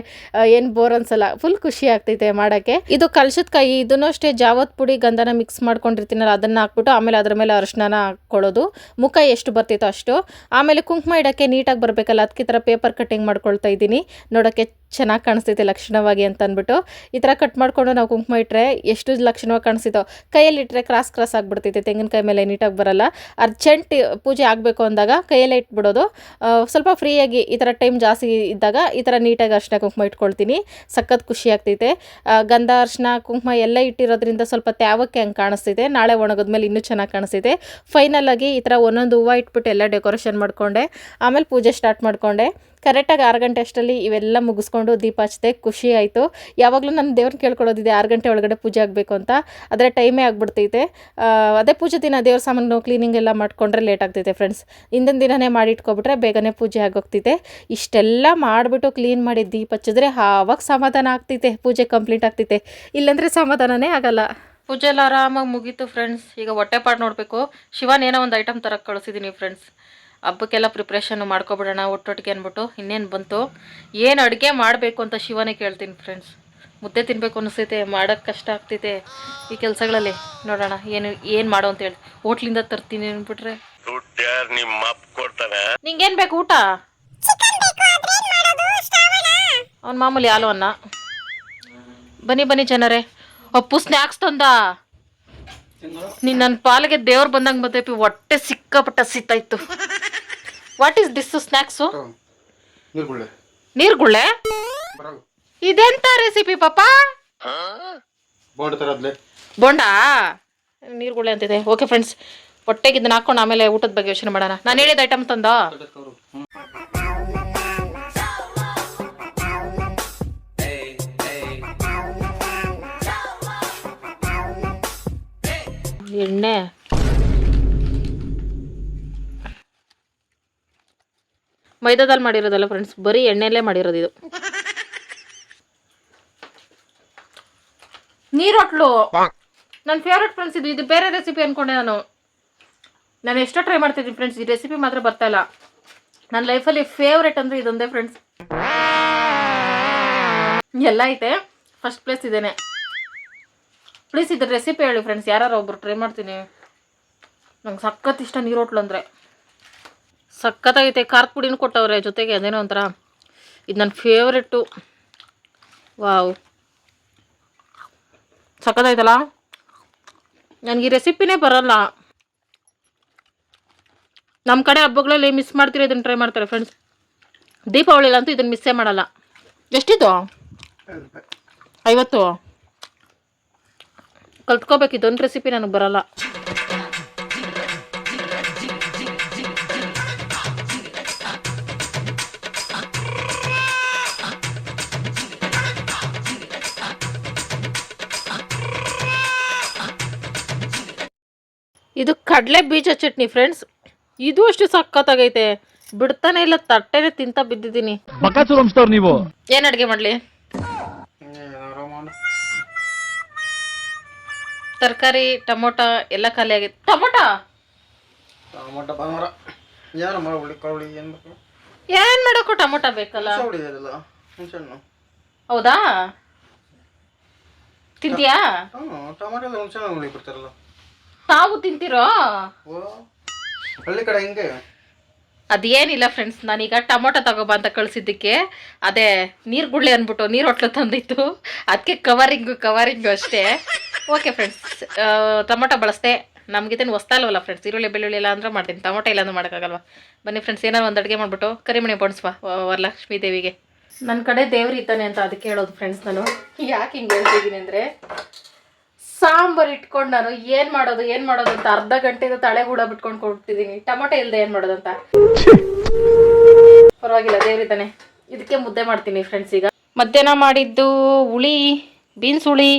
ಏನು ಬೋರ್ ಅನ್ಸಲ್ಲ. ಫುಲ್ ಖುಷಿ ಆಗ್ತೈತೆ ಮಾಡೋಕ್ಕೆ. ಇದು ಕಲಶದ ಕಾಯಿ ಇದನ್ನು ಅಷ್ಟೇ ಜಾವತ್ ಪುಡಿ ಗಂಧನ ಮಿಕ್ಸ್ ಮಾಡ್ಕೊಂಡಿರ್ತೀನಲ್ಲ, ಅದನ್ನು ಹಾಕ್ಬಿಟ್ಟು ಆಮೇಲೆ ಅದ್ರ ಮೇಲೆ ಅರಿಶಿನ ಹಾಕ್ಕೊಳ್ಳೋದು ಮುಖ ಎಷ್ಟು ಬರ್ತಿತ್ತು ಅಷ್ಟು. ಆಮೇಲೆ ಕುಂಕುಮ ಇಡೋಕ್ಕೆ ನೀಟಾಗಿ ಬರಬೇಕಲ್ಲ, ಅದಕ್ಕೆ ಥರ ಪೇಪರ್ ಕಟ್ಟಿಂಗ್ ಮಾಡ್ಕೊಳ್ತಾ ಇದ್ದೀನಿ. ನೋಡೋಕ್ಕೆ ಚೆನ್ನಾಗಿ ಕಾಣಿಸ್ತೈತೆ ಲಕ್ಷಣವಾಗಿ ಅಂತ ಅಂದ್ಬಿಟ್ಟು ಈ ಥರ ಕಟ್ ಮಾಡಿಕೊಂಡು ನಾವು ಕುಂಕುಮ ಇಟ್ಟರೆ ಎಷ್ಟು ಲಕ್ಷಣವಾಗಿ ಕಾಣಿಸ್ತೋ ಕೈಯಲ್ಲಿ ಇಟ್ಟರೆ ಕ್ರಾಸ್ ಕ್ರಾಸ್ ಆಗಿಬಿಡ್ತೈತೆ, ತೆಂಗಿನಕಾಯಿ ಮೇಲೆ ನೀಟಾಗಿ ಬರಲ್ಲ. ಅರ್ಜೆಂಟ್ ಪೂಜೆ ಆಗಬೇಕು ಅಂದಾಗ ಕೈಯಲ್ಲೇ ಇಟ್ಬಿಡೋದು. ಸ್ವಲ್ಪ ಫ್ರೀಯಾಗಿ ಈ ಥರ ಟೈಮ್ ಜಾಸ್ತಿ ಇದ್ದಾಗ ಈ ಥರ ನೀಟಾಗಿ ಅರ್ಶಿನ ಕುಂಕುಮ ಇಟ್ಕೊಳ್ತೀನಿ. ಸಖತ್ ಖುಷಿ ಆಗ್ತೈತೆ. ಗಂಧ ಅರ್ಶಿನ ಕುಂಕುಮ ಎಲ್ಲ ಇಟ್ಟಿರೋದ್ರಿಂದ ಸ್ವಲ್ಪ ತ್ಯಾವಕ್ಕೆ ಹಂಗೆ ಕಾಣಿಸ್ತೈತೆ. ನಾಳೆ ಒಣಗಿದ್ಮೇಲೆ ಇನ್ನೂ ಚೆನ್ನಾಗಿ ಕಾಣಿಸ್ತೈತೆ. ಫೈನಲ್ ಆಗಿ ಈ ಥರ ಒಂದೊಂದು ಹೂವು ಇಟ್ಬಿಟ್ಟು ಎಲ್ಲ ಡೆಕೋರೇಷನ್ ಮಾಡಿಕೊಂಡೆ. ಆಮೇಲೆ ಪೂಜೆ ಸ್ಟಾರ್ಟ್ ಮಾಡಿಕೊಂಡೆ. ಕರೆಕ್ಟಾಗಿ ಆರು ಗಂಟೆ ಅಷ್ಟರಲ್ಲಿ ಇವೆಲ್ಲ ಮುಗಿಸ್ಕೊಂಡು ದೀಪ ಹಚ್ಚಿದೆ, ಖುಷಿ ಆಯಿತು. ಯಾವಾಗಲೂ ನಾನು ದೇವ್ರನ್ನ ಕೇಳ್ಕೊಳ್ಳೋದಿದೆ, ಆರು ಗಂಟೆ ಒಳಗಡೆ ಪೂಜೆ ಆಗಬೇಕು ಅಂತ. ಆದರೆ ಟೈಮೇ ಆಗ್ಬಿಡ್ತೈತೆ. ಅದೇ ಪೂಜೆ ದಿನ ದೇವ್ರ ಸಾಮಾನು ಕ್ಲೀನಿಂಗ್ ಎಲ್ಲ ಮಾಡಿಕೊಂಡ್ರೆ ಲೇಟ್ ಆಗ್ತೈತೆ ಫ್ರೆಂಡ್ಸ್ ಹಿಂದಿನ ದಿನನೇ ಮಾಡಿ ಇಟ್ಕೊಬಿಟ್ರೆ ಬೇಗನೆ ಪೂಜೆ ಆಗೋಗ್ತೈತೆ. ಇಷ್ಟೆಲ್ಲ ಮಾಡಿಬಿಟ್ಟು ಕ್ಲೀನ್ ಮಾಡಿ ದೀಪ ಹಚ್ಚಿದ್ರೆ ಆವಾಗ ಸಮಾಧಾನ ಆಗ್ತೈತೆ, ಪೂಜೆ ಕಂಪ್ಲೀಟ್ ಆಗ್ತೈತೆ. ಇಲ್ಲಾಂದರೆ ಸಮಾಧಾನನೇ ಆಗಲ್ಲ. ಪೂಜೆ ಎಲ್ಲ ಆರಾಮಾಗಿ ಮುಗೀತು ಫ್ರೆಂಡ್ಸ್ ಈಗ ಹೊಟ್ಟೆ ಪಾಡು ನೋಡಬೇಕು. ಶಿವನ್ ಏನೋ ಒಂದು ಐಟಮ್ ತರಕ್ಕೆ ಕಳಿಸಿದ್ದೀನಿ ಫ್ರೆಂಡ್ಸ್ ಹಬ್ಬಕ್ಕೆಲ್ಲ ಪ್ರಿಪ್ರೇಷನ್ ಮಾಡ್ಕೊಬಿಡೋಣ ಒಟ್ಟೊಟ್ಟಿಗೆ ಅಂದ್ಬಿಟ್ಟು ಇನ್ನೇನು ಬಂತು? ಏನು ಅಡುಗೆ ಮಾಡಬೇಕು ಅಂತ ಶಿವನೇ ಕೇಳ್ತೀನಿ ಫ್ರೆಂಡ್ಸ್ ಮುದ್ದೆ ತಿನ್ನಬೇಕು ಅನಿಸ್ತೈತೆ ಮಾಡೋಕ್ಕೆ ಕಷ್ಟ ಆಗ್ತೈತೆ ಈ ಕೆಲಸಗಳಲ್ಲಿ. ನೋಡೋಣ ಏನು ಏನು ಮಾಡೋ ಅಂತ ಹೇಳಿ. ಹೋಟ್ಲಿಂದ ತರ್ತೀನಿ ಅಂದ್ಬಿಟ್ರೆ. ನಿಂಗೇನು ಬೇಕು ಊಟ? ಅವ್ನು ಮಾಮೂಲಿ ಹಾಲು ಅನ್ನ. ಬನ್ನಿ ಬನ್ನಿ ಜನರೇ. ಅಪ್ಪು ಸ್ನ್ಯಾಕ್ಸ್ ತಂದ. ನೀನು ನನ್ನ ಪಾಲಿಗೆ ದೇವ್ರು ಬಂದಂಗೆ ಬಂದೈಪಿ ಹೊಟ್ಟೆ ಸಿಕ್ಕಾಪಟ್ಟ ಸಿತ್ತಾಯ್ತು ವಾಟ್ ಈಸ್ ದಿಸ್ ಸ್ನ್ಯಾಕ್ಸು
ನೀರ್ಗುಳ್ಳೆ.
ನೀರ್ಗುಳ್ಳೆ? ಇದೆಂತ ರೆಸಿಪಿ ಪಾಪ?
ಬೋಂಡ ತರದ್ಲೆ
ಬೋಂಡಾ? ನೀರ್ಗುಳ್ಳೆ ಅಂತಿದೆ. ಓಕೆ ಫ್ರೆಂಡ್ಸ್ ಹೊಟ್ಟೆಗೆ ಇದನ್ನ ಹಾಕೊಂಡು ಆಮೇಲೆ ಊಟದ ಬಗ್ಗೆ ಯೋಚನೆ ಮಾಡೋಣ. ನಾನು ಹೇಳಿದ ಐಟಮ್ ತಂದ? ಎಣ್ಣೆ. ಮೈದಾದಲ್ಲಿ ಮಾಡಿರೋದಲ್ಲ ಫ್ರೆಂಡ್ಸ್ ಬರೀ ಎಣ್ಣೆಲ್ಲೇ ಮಾಡಿರೋದು ಇದು. ನೀರೊಟ್ಲು. ನನ್ನ ಫೇವ್ರೆಟ್ ಫ್ರೆಂಡ್ಸ್ ಇದು. ಇದು ಬೇರೆ ರೆಸಿಪಿ ಅನ್ಕೊಂಡೆ ನಾನು. ನಾನು ಎಷ್ಟೋ ಟ್ರೈ ಮಾಡ್ತಿದ್ದೀನಿ ಫ್ರೆಂಡ್ಸ್ ಈ ರೆಸಿಪಿ ಮಾತ್ರ ಬರ್ತಾ ಇಲ್ಲ. ನನ್ನ ಲೈಫಲ್ಲಿ ಫೇವ್ರೆಟ್ ಅಂದರೆ ಇದೊಂದೇ ಫ್ರೆಂಡ್ಸ್ ಎಲ್ಲ ಐತೆ. ಫಸ್ಟ್ ಪ್ಲೇಸ್ ಇದೇನೆ. ಪ್ಲೀಸ್ ಇದ್ರ ರೆಸಿಪಿ ಹೇಳಿ ಫ್ರೆಂಡ್ಸ್ ಯಾರು ಒಬ್ರು ಟ್ರೈ ಮಾಡ್ತೀನಿ. ನಂಗೆ ಸಖತ್ ಇಷ್ಟ ನೀರೋಟ್ಲು ಅಂದರೆ. ಸಖತ್ತಾಗೈತೆ. ಖಾರದ ಪುಡಿನೂ ಕೊಟ್ಟವ್ರೆ ಜೊತೆಗೆ ಅದೇನೋ ಒಂಥರ. ಇದು ನನ್ನ ಫೇವ್ರೆಟ್ಟು ವಾವ್ ಸಖತ್ತಾಯ್ತಲ್ಲ? ನನಗೆ ಈ ರೆಸಿಪಿನೇ ಬರಲ್ಲ. ನಮ್ಮ ಕಡೆ ಹಬ್ಬಗಳಲ್ಲಿ ಮಿಸ್ ಮಾಡ್ತೀರಿ ಇದನ್ನು ಟ್ರೈ ಮಾಡ್ತಾರೆ ಫ್ರೆಂಡ್ಸ್ ದೀಪಾವಳಿ ಅಂತೂ ಇದನ್ನು ಮಿಸ್ಸೇ ಮಾಡಲ್ಲ. ಎಷ್ಟಿತ್ತು ಐವತ್ತು. ಕಲ್ತ್ಕೋಬೇಕು, ಇದೊಂದು ರೆಸಿಪಿ ನನಗೆ ಬರಲ್ಲ. ಇದು ಕಡಲೆ ಬೀಜ ಚಟ್ನಿ ಫ್ರೆಂಡ್ಸ್ ಇದು ಅಷ್ಟು ಸಖತ್ತಾಗೈತೆ. ಬಿಡ್ತಾನೆ ಇಲ್ಲ ತಟ್ಟೆನೆ ತಿಂತ ಬಿದ್ದಿದ್ದೀನಿ.
ನೀವು.
ಏನು ಅಡ್ಗೆ ಮಾಡ್ಲಿ? ತರಕಾರಿ ಟೊಮೊಟೊ ಎಲ್ಲ ಖಾಲಿ ಆಗಿತ್ತು ಟೊಮೊಟೊ?
ಏನು
ಮಾಡಕ್ಕೂ ಟೊಮೊಟೊ ಬೇಕಲ್ಲ? ಹೌದಾ? ತಿಂತೀಯಾ? ತಾವು ತಿಂತೀರೋ?
ಓ ಹಳ್ಳಿ ಕಡೆ ಹಿಂಗೆ?
ಅದೇನಿಲ್ಲ ಫ್ರೆಂಡ್ಸ್ ನಾನೀಗ ಟೊಮೊಟೊ ತಗೋಬಾ ಅಂತ ಕಳ್ಸಿದ್ದಕ್ಕೆ. ಅದೇ ನೀರು ಗುಳ್ಳೆ ಅಂದ್ಬಿಟ್ಟು ನೀರು ಹೊಟ್ಲು ತಂದಿತ್ತು. ಅದಕ್ಕೆ ಕವರಿಂಗು ಕವರಿಂಗು ಅಷ್ಟೇ. ಓಕೆ ಫ್ರೆಂಡ್ಸ್ ಟೊಮೊಟೊ ಬಳಸ್ದೆ. ನಮಗಿದೇನು ಹೊಸ್ತಾ ಇಲ್ವಲ್ಲ ಫ್ರೆಂಡ್ಸ್ ಈರುಳ್ಳಿ ಬೆಳ್ಳುಳ್ಳಿ ಇಲ್ಲ ಅಂದ್ರೆ ಮಾಡ್ತೀನಿ. ಟೊಮೊಟೊ ಇಲ್ಲ ಅಂದ್ರೆ ಮಾಡೋಕ್ಕಾಗಲ್ವ? ಬನ್ನಿ ಫ್ರೆಂಡ್ಸ್ ಏನಾರು ಒಂದು ಅಡುಗೆ ಮಾಡಿಬಿಟ್ಟು ಕರಿಮಣಿ ಬಣ್ಸ್ವಾ ವರಲಕ್ಷ್ಮೀ ದೇವಿಗೆ. ನನ್ನ ಕಡೆ ದೇವ್ರು ಇದ್ದಾನೆ ಅಂತ ಅದಕ್ಕೆ ಹೇಳೋದು ಫ್ರೆಂಡ್ಸ್ ನಾನು. ಯಾಕೆ ಹಿಂಗೆ ಹೇಳ್ತಿದ್ದೀನಿ ಅಂದರೆ ಸಾಂಬಾರು ಇಟ್ಕೊಂಡು ನಾನು ಏನು ಮಾಡೋದು ಏನು ಮಾಡೋದು ಅಂತ ಅರ್ಧ ಗಂಟೆಯಿಂದ ತಳೆ ಹೂಡ ಬಿಟ್ಕೊಂಡು ಕೊಡ್ತಿದ್ದೀನಿ ಟೊಮೊಟೊ ಇಲ್ಲದೆ ಏನು ಮಾಡೋದು ಅಂತ. ಪರವಾಗಿಲ್ಲ ದೇವ್ರಿದ್ದಾನೆ ಇದಕ್ಕೆ ಮುದ್ದೆ ಮಾಡ್ತೀನಿ ಫ್ರೆಂಡ್ಸ್ ಈಗ. ಮಧ್ಯಾಹ್ನ ಮಾಡಿದ್ದು ಹುಳಿ ಬೀನ್ಸ್ ಹುಳಿ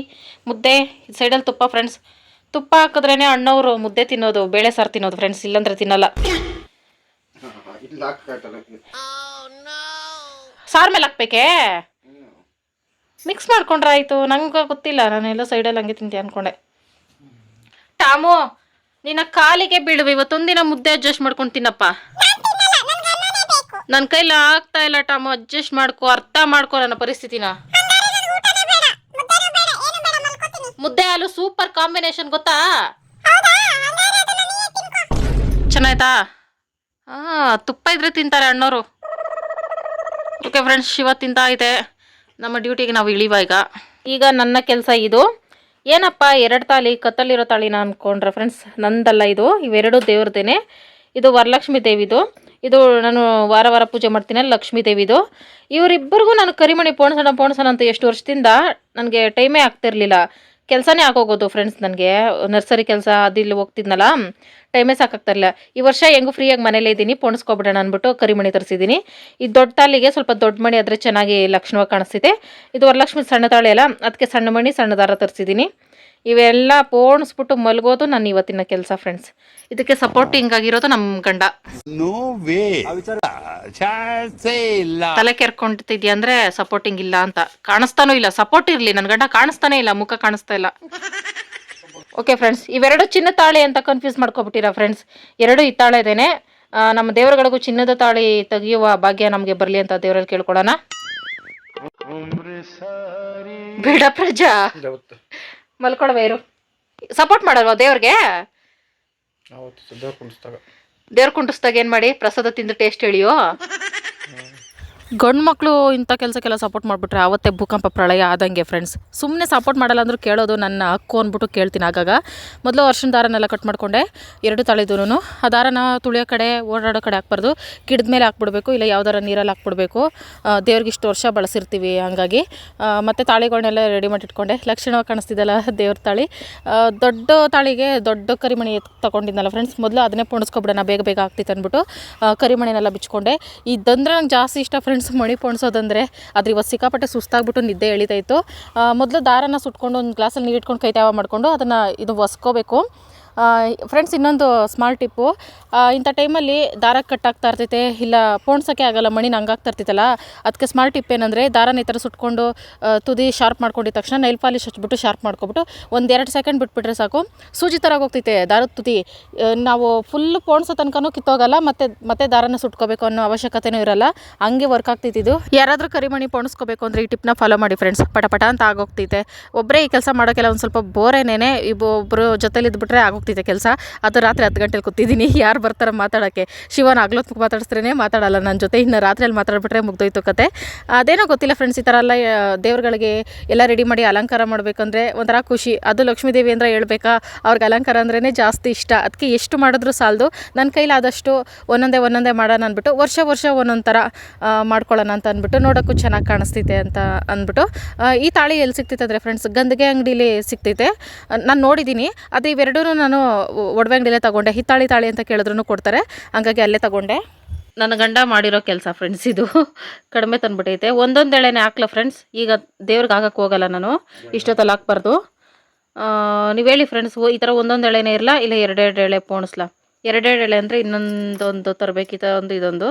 ಮುದ್ದೆ. ಸೈಡಲ್ಲಿ ತುಪ್ಪ ಫ್ರೆಂಡ್ಸ್ ತುಪ್ಪ ಹಾಕಿದ್ರೇ ಅಣ್ಣವರು ಮುದ್ದೆ ತಿನ್ನೋದು ಬೇಳೆ ಸಾರು ತಿನ್ನೋದು ಫ್ರೆಂಡ್ಸ್ ಇಲ್ಲಾಂದ್ರೆ ತಿನ್ನಲ್ಲ. <laughs>
ಹಾಕಾಯ್ತಲ್ಲ
ಸಾರು ಮೇಲೆ ಹಾಕ್ಬೇಕೇ? ಮಿಕ್ಸ್ ಮಾಡ್ಕೊಂಡ್ರೆ ಆಯಿತು. ನಂಗೆ ಗೊತ್ತಿಲ್ಲ. ನಾನೆಲ್ಲ ಸೈಡಲ್ಲಿ ಹಂಗೆ ತಿಂತೀನಿ ಅನ್ಕೊಂಡೆ. ಟಾಮು, ನಿನ್ನ ಕಾಲಿಗೆ ಬೀಳುವ. ಇವತ್ತೊಂದಿನ ಮುದ್ದೆ ಅಡ್ಜಸ್ಟ್ ಮಾಡ್ಕೊಂಡು ತಿನ್ನಪ್ಪ. ನನ್ನ ಕೈಲಿ ಆಗ್ತಾ ಇಲ್ಲ ಟಾಮು. ಅಡ್ಜಸ್ಟ್ ಮಾಡ್ಕೊ, ಅರ್ಥ ಮಾಡ್ಕೊ ನನ್ನ ಪರಿಸ್ಥಿತಿನ. ಮುದ್ದೆ ಹಾಲು ಸೂಪರ್ ಕಾಂಬಿನೇಷನ್ ಗೊತ್ತಾ? ಚೆನ್ನಾಯ್ತಾ? ಹಾಂ, ತುಪ್ಪ ಇದ್ರೆ ತಿಂತಾರೆ ಅಣ್ಣೋರು. ಓಕೆ ಫ್ರೆಂಡ್ಸ್ ಶಿವ ತಿಂತಾ ಇದೆ. ನಮ್ಮ ಡ್ಯೂಟಿಗೆ ನಾವು ಇಳಿವ ಈಗ ಈಗ ನನ್ನ ಕೆಲಸ ಇದು. ಏನಪ್ಪ, ಎರಡು ತಾಳಿ ಕತ್ತಲ್ಲಿರೋ ತಾಳಿನ ಅಂದ್ಕೊಂಡ್ರೆ ಫ್ರೆಂಡ್ಸ್ ನಂದಲ್ಲ ಇದು. ಇವೆರಡೂ ದೇವ್ರದೇನೆ ಇದು ವರಲಕ್ಷ್ಮಿ ದೇವಿದು ಇದು. ನಾನು ವಾರ ವಾರ ಪೂಜೆ ಮಾಡ್ತೀನಿ ಲಕ್ಷ್ಮೀ ದೇವಿದು ಇವರಿಬ್ಬರಿಗೂ ನಾನು ಕರಿಮಣಿ ಪೋಣಸಣ ಪೋಣಸಣ ಅಂತ ಎಷ್ಟು ವರ್ಷದಿಂದ ನನಗೆ ಟೈಮೇ ಆಗ್ತಿರ್ಲಿಲ್ಲ. ಕೆಲಸನೇ ಆಗೋಗೋದು ಫ್ರೆಂಡ್ಸ್ ನನಗೆ. ನರ್ಸರಿ ಕೆಲಸ ಅದಿಲ್ಲಿ ಹೋಗ್ತಿದ್ನಲ್ಲ ಟೈಮೇ ಸಾಕಾಗ್ತಾರಲ್ಲ ಈ ವರ್ಷ ಹೆಂಗೂ ಫ್ರೀಯಾಗಿ ಮನೇಲೇ ಇದ್ದೀನಿ, ಪೋಣಿಸ್ಕೊಬಿಡೋಣ ಅಂದ್ಬಿಟ್ಟು ಕರಿಮಣಿ ತರಿಸಿದ್ದೀನಿ. ಈ ದೊಡ್ಡ ತಾಳಿಗೆ ಸ್ವಲ್ಪ ದೊಡ್ಡ ಮಣಿ ಆದರೆ ಚೆನ್ನಾಗಿ ಲಕ್ಷಣವಾಗಿ ಕಾಣಿಸ್ತಿದೆ. ಇದು ವರಲಕ್ಷ್ಮಿ ಸಣ್ಣ ತಾಳೆ ಅಲ್ಲ ಅದಕ್ಕೆ ಸಣ್ಣ ಮಣಿ ಸಣ್ಣ ದಾರ ತರಿಸಿದ್ದೀನಿ. ಇವೆಲ್ಲ ಪೋಣಿಸ್ಬಿಟ್ಟು ಮಲಗೋದು ನನ್ನ ಇವತ್ತಿನ ಕೆಲಸ ಫ್ರೆಂಡ್ಸ್ ಇದಕ್ಕೆ ಸಪೋರ್ಟಿಂಗ್ ಆಗಿರೋದು ನಮ್ಮ ಗಂಡ.
ನೋ ವೇ ಚಾನ್ಸೇ ಇಲ್ಲ.
ತಲೆ ಕೆರ್ಕೊಂಡಿದ್ಯಾ ಅಂದ್ರೆ ಸಪೋರ್ಟಿಂಗ್ ಇಲ್ಲ ಅಂತ. ಕಾಣಿಸ್ತಾನೂ ಇಲ್ಲ. ಸಪೋರ್ಟ್ ಇರಲಿ. ನನ್ನ ಗಂಡ ಕಾಣಿಸ್ತಾನೆ ಇಲ್ಲ. ಮುಖ ಕಾಣಿಸ್ತಾ ಇಲ್ಲ. ಓಕೆ ಫ್ರೆಂಡ್ಸ್ ಇವೆರಡು ಚಿನ್ನ ತಾಳಿ ಅಂತ ಕನ್ಫ್ಯೂಸ್ ಮಾಡ್ಕೊಬಿಟ್ಟಿರಾ ಫ್ರೆಂಡ್ಸ್ ಎರಡು ಈ ತಾಳೆ ಇದೇನೆ. ಆ, ನಮ್ಮ ದೇವರುಗಳಿಗೂ ಚಿನ್ನದ ತಾಳಿ ತೆಗೆಯುವ ಭಾಗ್ಯ ನಮಗೆ ಬರಲಿ ಅಂತ ದೇವರಲ್ಲಿ ಕೇಳ್ಕೊಳ್ಳೋಣ. ಬೇಡ ಪ್ರಜಾ. ಮಲ್ಕೊಳ್ವ ಇರು. ಸಪೋರ್ಟ್ ಮಾಡಲ್ವಾ ದೇವ್ರಿಗೆ? ದೇವ್ರ ಕುಂಡಿಸ್ದಾಗ. ಏನು ಮಾಡಿ? ಪ್ರಸಾದ ತಿಂದು ಟೇಸ್ಟ್ ಹೇಳಿಯೋ ಗಂಡು ಮಕ್ಕಳು ಇಂಥ ಕೆಲಸಕ್ಕೆಲ್ಲ ಸಪೋರ್ಟ್ ಮಾಡಿಬಿಟ್ರೆ ಆವತ್ತೇ ಭೂಕಂಪ ಪ್ರಳಯ ಆದಂಗೆ ಫ್ರೆಂಡ್ಸ್ ಸುಮ್ಮನೆ ಸಪೋರ್ಟ್ ಮಾಡಲ್ಲ ಅಂದ್ರೂ ಕೇಳೋದು ನನ್ನ ಹಕ್ಕು ಅಂದ್ಬಿಟ್ಟು ಕೇಳ್ತೀನಿ ಆಗಾಗ. ಮೊದಲು ವರ್ಷದ ದಾರನೆಲ್ಲ ಕಟ್ ಮಾಡಿಕೊಂಡೆ, ಎರಡು ತಳಿದೂನು ಆ ದಾರನ ತುಳಿಯೋ ಕಡೆ, ಓಡಾಡೋ ಕಡೆ ಹಾಕ್ಬಾರ್ದು. ಗಿಡದ ಮೇಲೆ ಹಾಕ್ಬಿಡ್ಬೇಕು, ಇಲ್ಲ ಯಾವ್ದಾರ ನೀರಲ್ಲಿ ಹಾಕ್ಬಿಡ್ಬೇಕು. ದೇವ್ರಿಗೆ ಇಷ್ಟು ವರ್ಷ ಬಳಸಿರ್ತೀವಿ ಹಂಗಾಗಿ. ಮತ್ತು ತಾಳಿಗಳನ್ನೆಲ್ಲ ರೆಡಿ ಮಾಡಿಟ್ಕೊಂಡೆ ಲಕ್ಷಣವಾಗಿ ಕಾಣಿಸ್ತಿದ್ದಲ್ಲ ದೇವ್ರ ತಾಳಿ. ದೊಡ್ಡ ತಾಳಿಗೆ ದೊಡ್ಡ ಕರಿಮಣಿ ಎತ್ ತಗೊಂಡಿದ್ನಲ್ಲ ಫ್ರೆಂಡ್ಸ್ ಮೊದಲು ಅದನ್ನೇ ಪೋಣಿಸ್ಕೊಬಿಡೋಣ, ಬೇಗ ಬೇಗ ಆಗ್ತಿತ್ತು ಅಂದ್ಬಿಟ್ಟು ಕರಿಮಣಿನೆಲ್ಲ ಬಿಚ್ಕೊಂಡೆ. ಇದಂದ್ರೆ ನಂಗೆ ಜಾಸ್ತಿ ಇಷ್ಟ ಫ್ರೆಂಡ್ಸ್ ಮಣಿ ಪೊಣ್ಸೋದಂದರೆ ಅದ್ರ ಇವತ್ತು ಸಿಕ್ಕಾಪಟ್ಟೆ ಸುಸ್ತಾಗ್ಬಿಟ್ಟು ನಿದ್ದೆ ಎಳಿತಾಯಿತ್ತು ಮೊದಲು ದಾರನ ಸುಟ್ಕೊಂಡು ಒಂದು ಗ್ಲಾಸಲ್ಲಿ ನೀರು ಇಟ್ಕೊಂಡು ಕೈ ತಾವ ಮಾಡಿಕೊಂಡು ಅದನ್ನು ಇದು ಒಸ್ಕೋಬೇಕು. ಫ್ರೆಂಡ್ಸ್ ಇನ್ನೊಂದು ಸ್ಮಾಲ್ ಟಿಪ್ಪು ಇಂಥ ಟೈಮಲ್ಲಿ ದಾರ ಕಟ್ಟಾಗ್ತಾ ಇರ್ತೈತೆ, ಇಲ್ಲ ಪೋಣ್ಸೋಕ್ಕೆ ಆಗಲ್ಲ ಮಣಿನ ಹಂಗಾಗ್ತಾ ಇರ್ತೈತಲ್ಲ ಅದಕ್ಕೆ ಸ್ಮಾಲ್ ಟಿಪ್ ಏನಂದರೆ ದಾರನ ಈ ಥರ ಸುಟ್ಕೊಂಡು ತುದಿ ಶಾರ್ಪ್ ಮಾಡ್ಕೊಂಡಿದ್ದ ತಕ್ಷಣ ನೈಲ್ ಪಾಲಿಶ್ ಹಚ್ಬಿಟ್ಟು ಶಾರ್ಪ್ ಮಾಡ್ಕೊಬಿಟ್ಟು ಎರಡು ಸೆಕೆಂಡ್ ಬಿಟ್ಬಿಟ್ರೆ ಸಾಕು. ಸೂಜಿ ಥರ ಹೋಗ್ತೈತೆ ದಾರದ ತುದಿ. ನಾವು ಫುಲ್ ಪೋಣ್ಸೋ ತನಕನೂ ಕಿತ್ತೋಗಲ್ಲ, ಮತ್ತೆ ಮತ್ತೆ ದಾರನ ಸುಟ್ಕೋಬೇಕು ಅನ್ನೋ ಅವಶ್ಯಕತೆನೂ ಇರಲ್ಲ. ಹಂಗೆ ವರ್ಕ್ ಆಗ್ತಿದ್ದು ಯಾರಾದರೂ ಕರಿಮಣಿ ಪೋಣಿಸ್ಕೋಬೇಕು ಅಂದರೆ ಈ ಟಿಪ್ನ ಫಾಲೋ ಮಾಡಿ ಫ್ರೆಂಡ್ಸ್ ಪಟ ಅಂತ ಆಗೋಗ್ತೈತೆ. ಒಬ್ಬರೇ ಈ ಕೆಲಸ ಮಾಡೋಕ್ಕೆಲ್ಲ ಒಂದು ಸ್ವಲ್ಪ ಬೋರೇನೇ ಇಬ್ಬೊಬ್ಬರು ಜೊತೆಲಿ ಇದ್ಬಿಟ್ರೆ ಆಗೋಗ್ತೈತೆ ಕೆಲಸ. ಅದು ರಾತ್ರಿ ಹತ್ತು ಗಂಟೆಲಿ ಕೂತಿದ್ದೀನಿ. <laughs> ಯಾರು ಬರ್ತಾರೆ ಮಾತಾಡೋಕ್ಕೆ. ಶಿವನ ಆಗ್ಲೊತ್ತು ಮಾತಾಡಿಸ್ತ್ರೇ ಮಾತಾಡಲ್ಲ ನನ್ನ ಜೊತೆ. ಇನ್ನು ರಾತ್ರಿಯಲ್ಲಿ ಮಾತಾಡ್ಬಿಟ್ರೆ ಮುಗ್ದೋಯ್ತು ಕತೆ. ಅದೇನೋ ಗೊತ್ತಿಲ್ಲ ಫ್ರೆಂಡ್ಸ್ ಈ ಥರ ಎಲ್ಲ ದೇವ್ರುಗಳಿಗೆ ಎಲ್ಲ ರೆಡಿ ಮಾಡಿ ಅಲಂಕಾರ ಮಾಡಬೇಕಂದ್ರೆ ಒಂಥರ ಖುಷಿ. ಅದು ಲಕ್ಷ್ಮೀ ದೇವಿ ಅಂದರೆ ಹೇಳ್ಬೇಕಾ, ಅವ್ರಿಗೆ ಅಲಂಕಾರ ಅಂದ್ರೇ ಜಾಸ್ತಿ ಇಷ್ಟ. ಅದಕ್ಕೆ ಎಷ್ಟು ಮಾಡಿದ್ರು ಸಾಲದು. ನನ್ನ ಕೈಲಾದಷ್ಟು ಒಂದೊಂದೇ ಒಂದೊಂದೇ ಮಾಡೋಣ ಅಂದ್ಬಿಟ್ಟು, ವರ್ಷ ವರ್ಷ ಒಂದೊಂದು ಥರ ಮಾಡ್ಕೊಳ್ಳೋಣ ಅಂತ ಅಂದ್ಬಿಟ್ಟು ನೋಡೋಕ್ಕೂ ಚೆನ್ನಾಗಿ ಕಾಣಿಸ್ತೈತೆ ಅಂತ ಅಂದ್ಬಿಟ್ಟು ಈ ತಾಳಿ ಎಲ್ಲಿ ಸಿಗ್ತೈತೆ ಅಂದರೆ ಫ್ರೆಂಡ್ಸ್ ಗಂದಿಗೆ ಅಂಗಡೀಲಿ ಸಿಗ್ತೈತೆ ನಾನು ನೋಡಿದ್ದೀನಿ ಅದು ಇವೆರಡೂ ನಾನು ಒಡವೆ ಅಂಗಡಿಲೇ ತಗೊಂಡೆ. ಹಿತ್ತಾಳಿ ತಾಳಿ ಅಂತ ಕೇಳಿದ್ರು ಕೊಡ್ತಾರೆ. ಹಂಗಾಗಿ ಅಲ್ಲೇ ತಗೊಂಡೆ. ನನ್ನ ಗಂಡ ಮಾಡಿರೋ ಕೆಲಸ ಫ್ರೆಂಡ್ಸ್ ಇದು. ಕಡಿಮೆ ತಂದ್ಬಿಟ್ಟೈತೆ. ಒಂದೊಂದು ಎಳೆನೇ ಹಾಕ್ಲ ಫ್ರೆಂಡ್ಸ್ ಈಗ ದೇವ್ರಿಗೆ ಹಾಕಕ್ಕೆ ಹೋಗಲ್ಲ ನಾನು. ಇಷ್ಟೊತ್ತಲ್ಲಿ ಹಾಕ್ಬಾರ್ದು. ನೀವು ಹೇಳಿ ಫ್ರೆಂಡ್ಸ್ ಈ ಥರ ಒಂದೊಂದು ಎಳೆನೇ ಇರಲ್ಲ ಇಲ್ಲ ಎರಡೆರಡು ಎಳೆ ಪೋಣಿಸ್ಲ? ಎರಡೆರಡು ಎಳೆ ಅಂದರೆ ಇನ್ನೊಂದೊಂದು ತರಬೇಕಿತ್ತ ಒಂದು ಇದೊಂದು.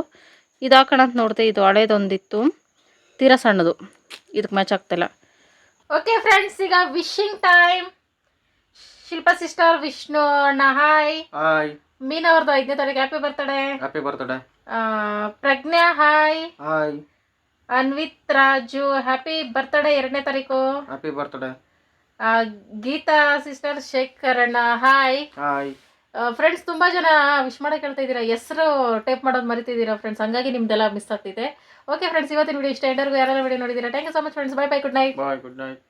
ಇದು ಹಾಕೋಣ ಅಂತ ನೋಡಿದೆ ಇದು ಹಳೇದೊಂದಿತ್ತು. ತೀರಾ ಸಣ್ಣದು. ಇದಕ್ಕೆ ಮ್ಯಾಚ್ ಆಗ್ತಿಲ್ಲ. ಓಕೆ ಫ್ರೆಂಡ್ಸ್ ಈಗ wishing time Shilpa sister Vishnu ಅಣ್ಣ ಹಾಯ್.
ಹಾಯ್.
ಮೀನ್ ಅವ್ರದ್ದು ಐದನೇ ತಾರೀಕು happy birthday
happy birthday
Pragya hi.
Hi.
Anvith Raju happy birthday ಎರಡನೇ ತಾರೀಕು.
ಹ್ಯಾಪಿ ಬರ್ತಡೇ
ಆ, ಗೀತಾ ಸಿಸ್ಟರ್ ಶೇಖರಣ್ಣ ಹಾಯ್.
ಹಾಯ್.
ಫ್ರೆಂಡ್ಸ್ ತುಂಬಾ ಜನ ವಿಶ್ ಮಾಡಕ್ ಹೇಳ್ತಾ ಇದ್ದೀರಾ? ಹೆಸರು ಟೈಪ್ ಮಾಡೋದು ಮರಿತಿದ್ದೀರಾ ಫ್ರೆಂಡ್ಸ್ ಹಂಗಾಗಿ ನಿಮ್ದೆಲ್ಲ ಮಿಸ್ ಆಗ್ತಿದೆ. ಓಕೆ ಫ್ರೆಂಡ್ಸ್ ಇವತ್ತಿನ ವಿಡಿಯೋ ಇಷ್ಟ. ಎಂಡರ್ಗೂ ಯಾರೆಲ್ಲ ವಿಡಿಯೋ ನೋಡಿದ್ದೀರಾ? Thank you so much friends bye bye good night
bye good night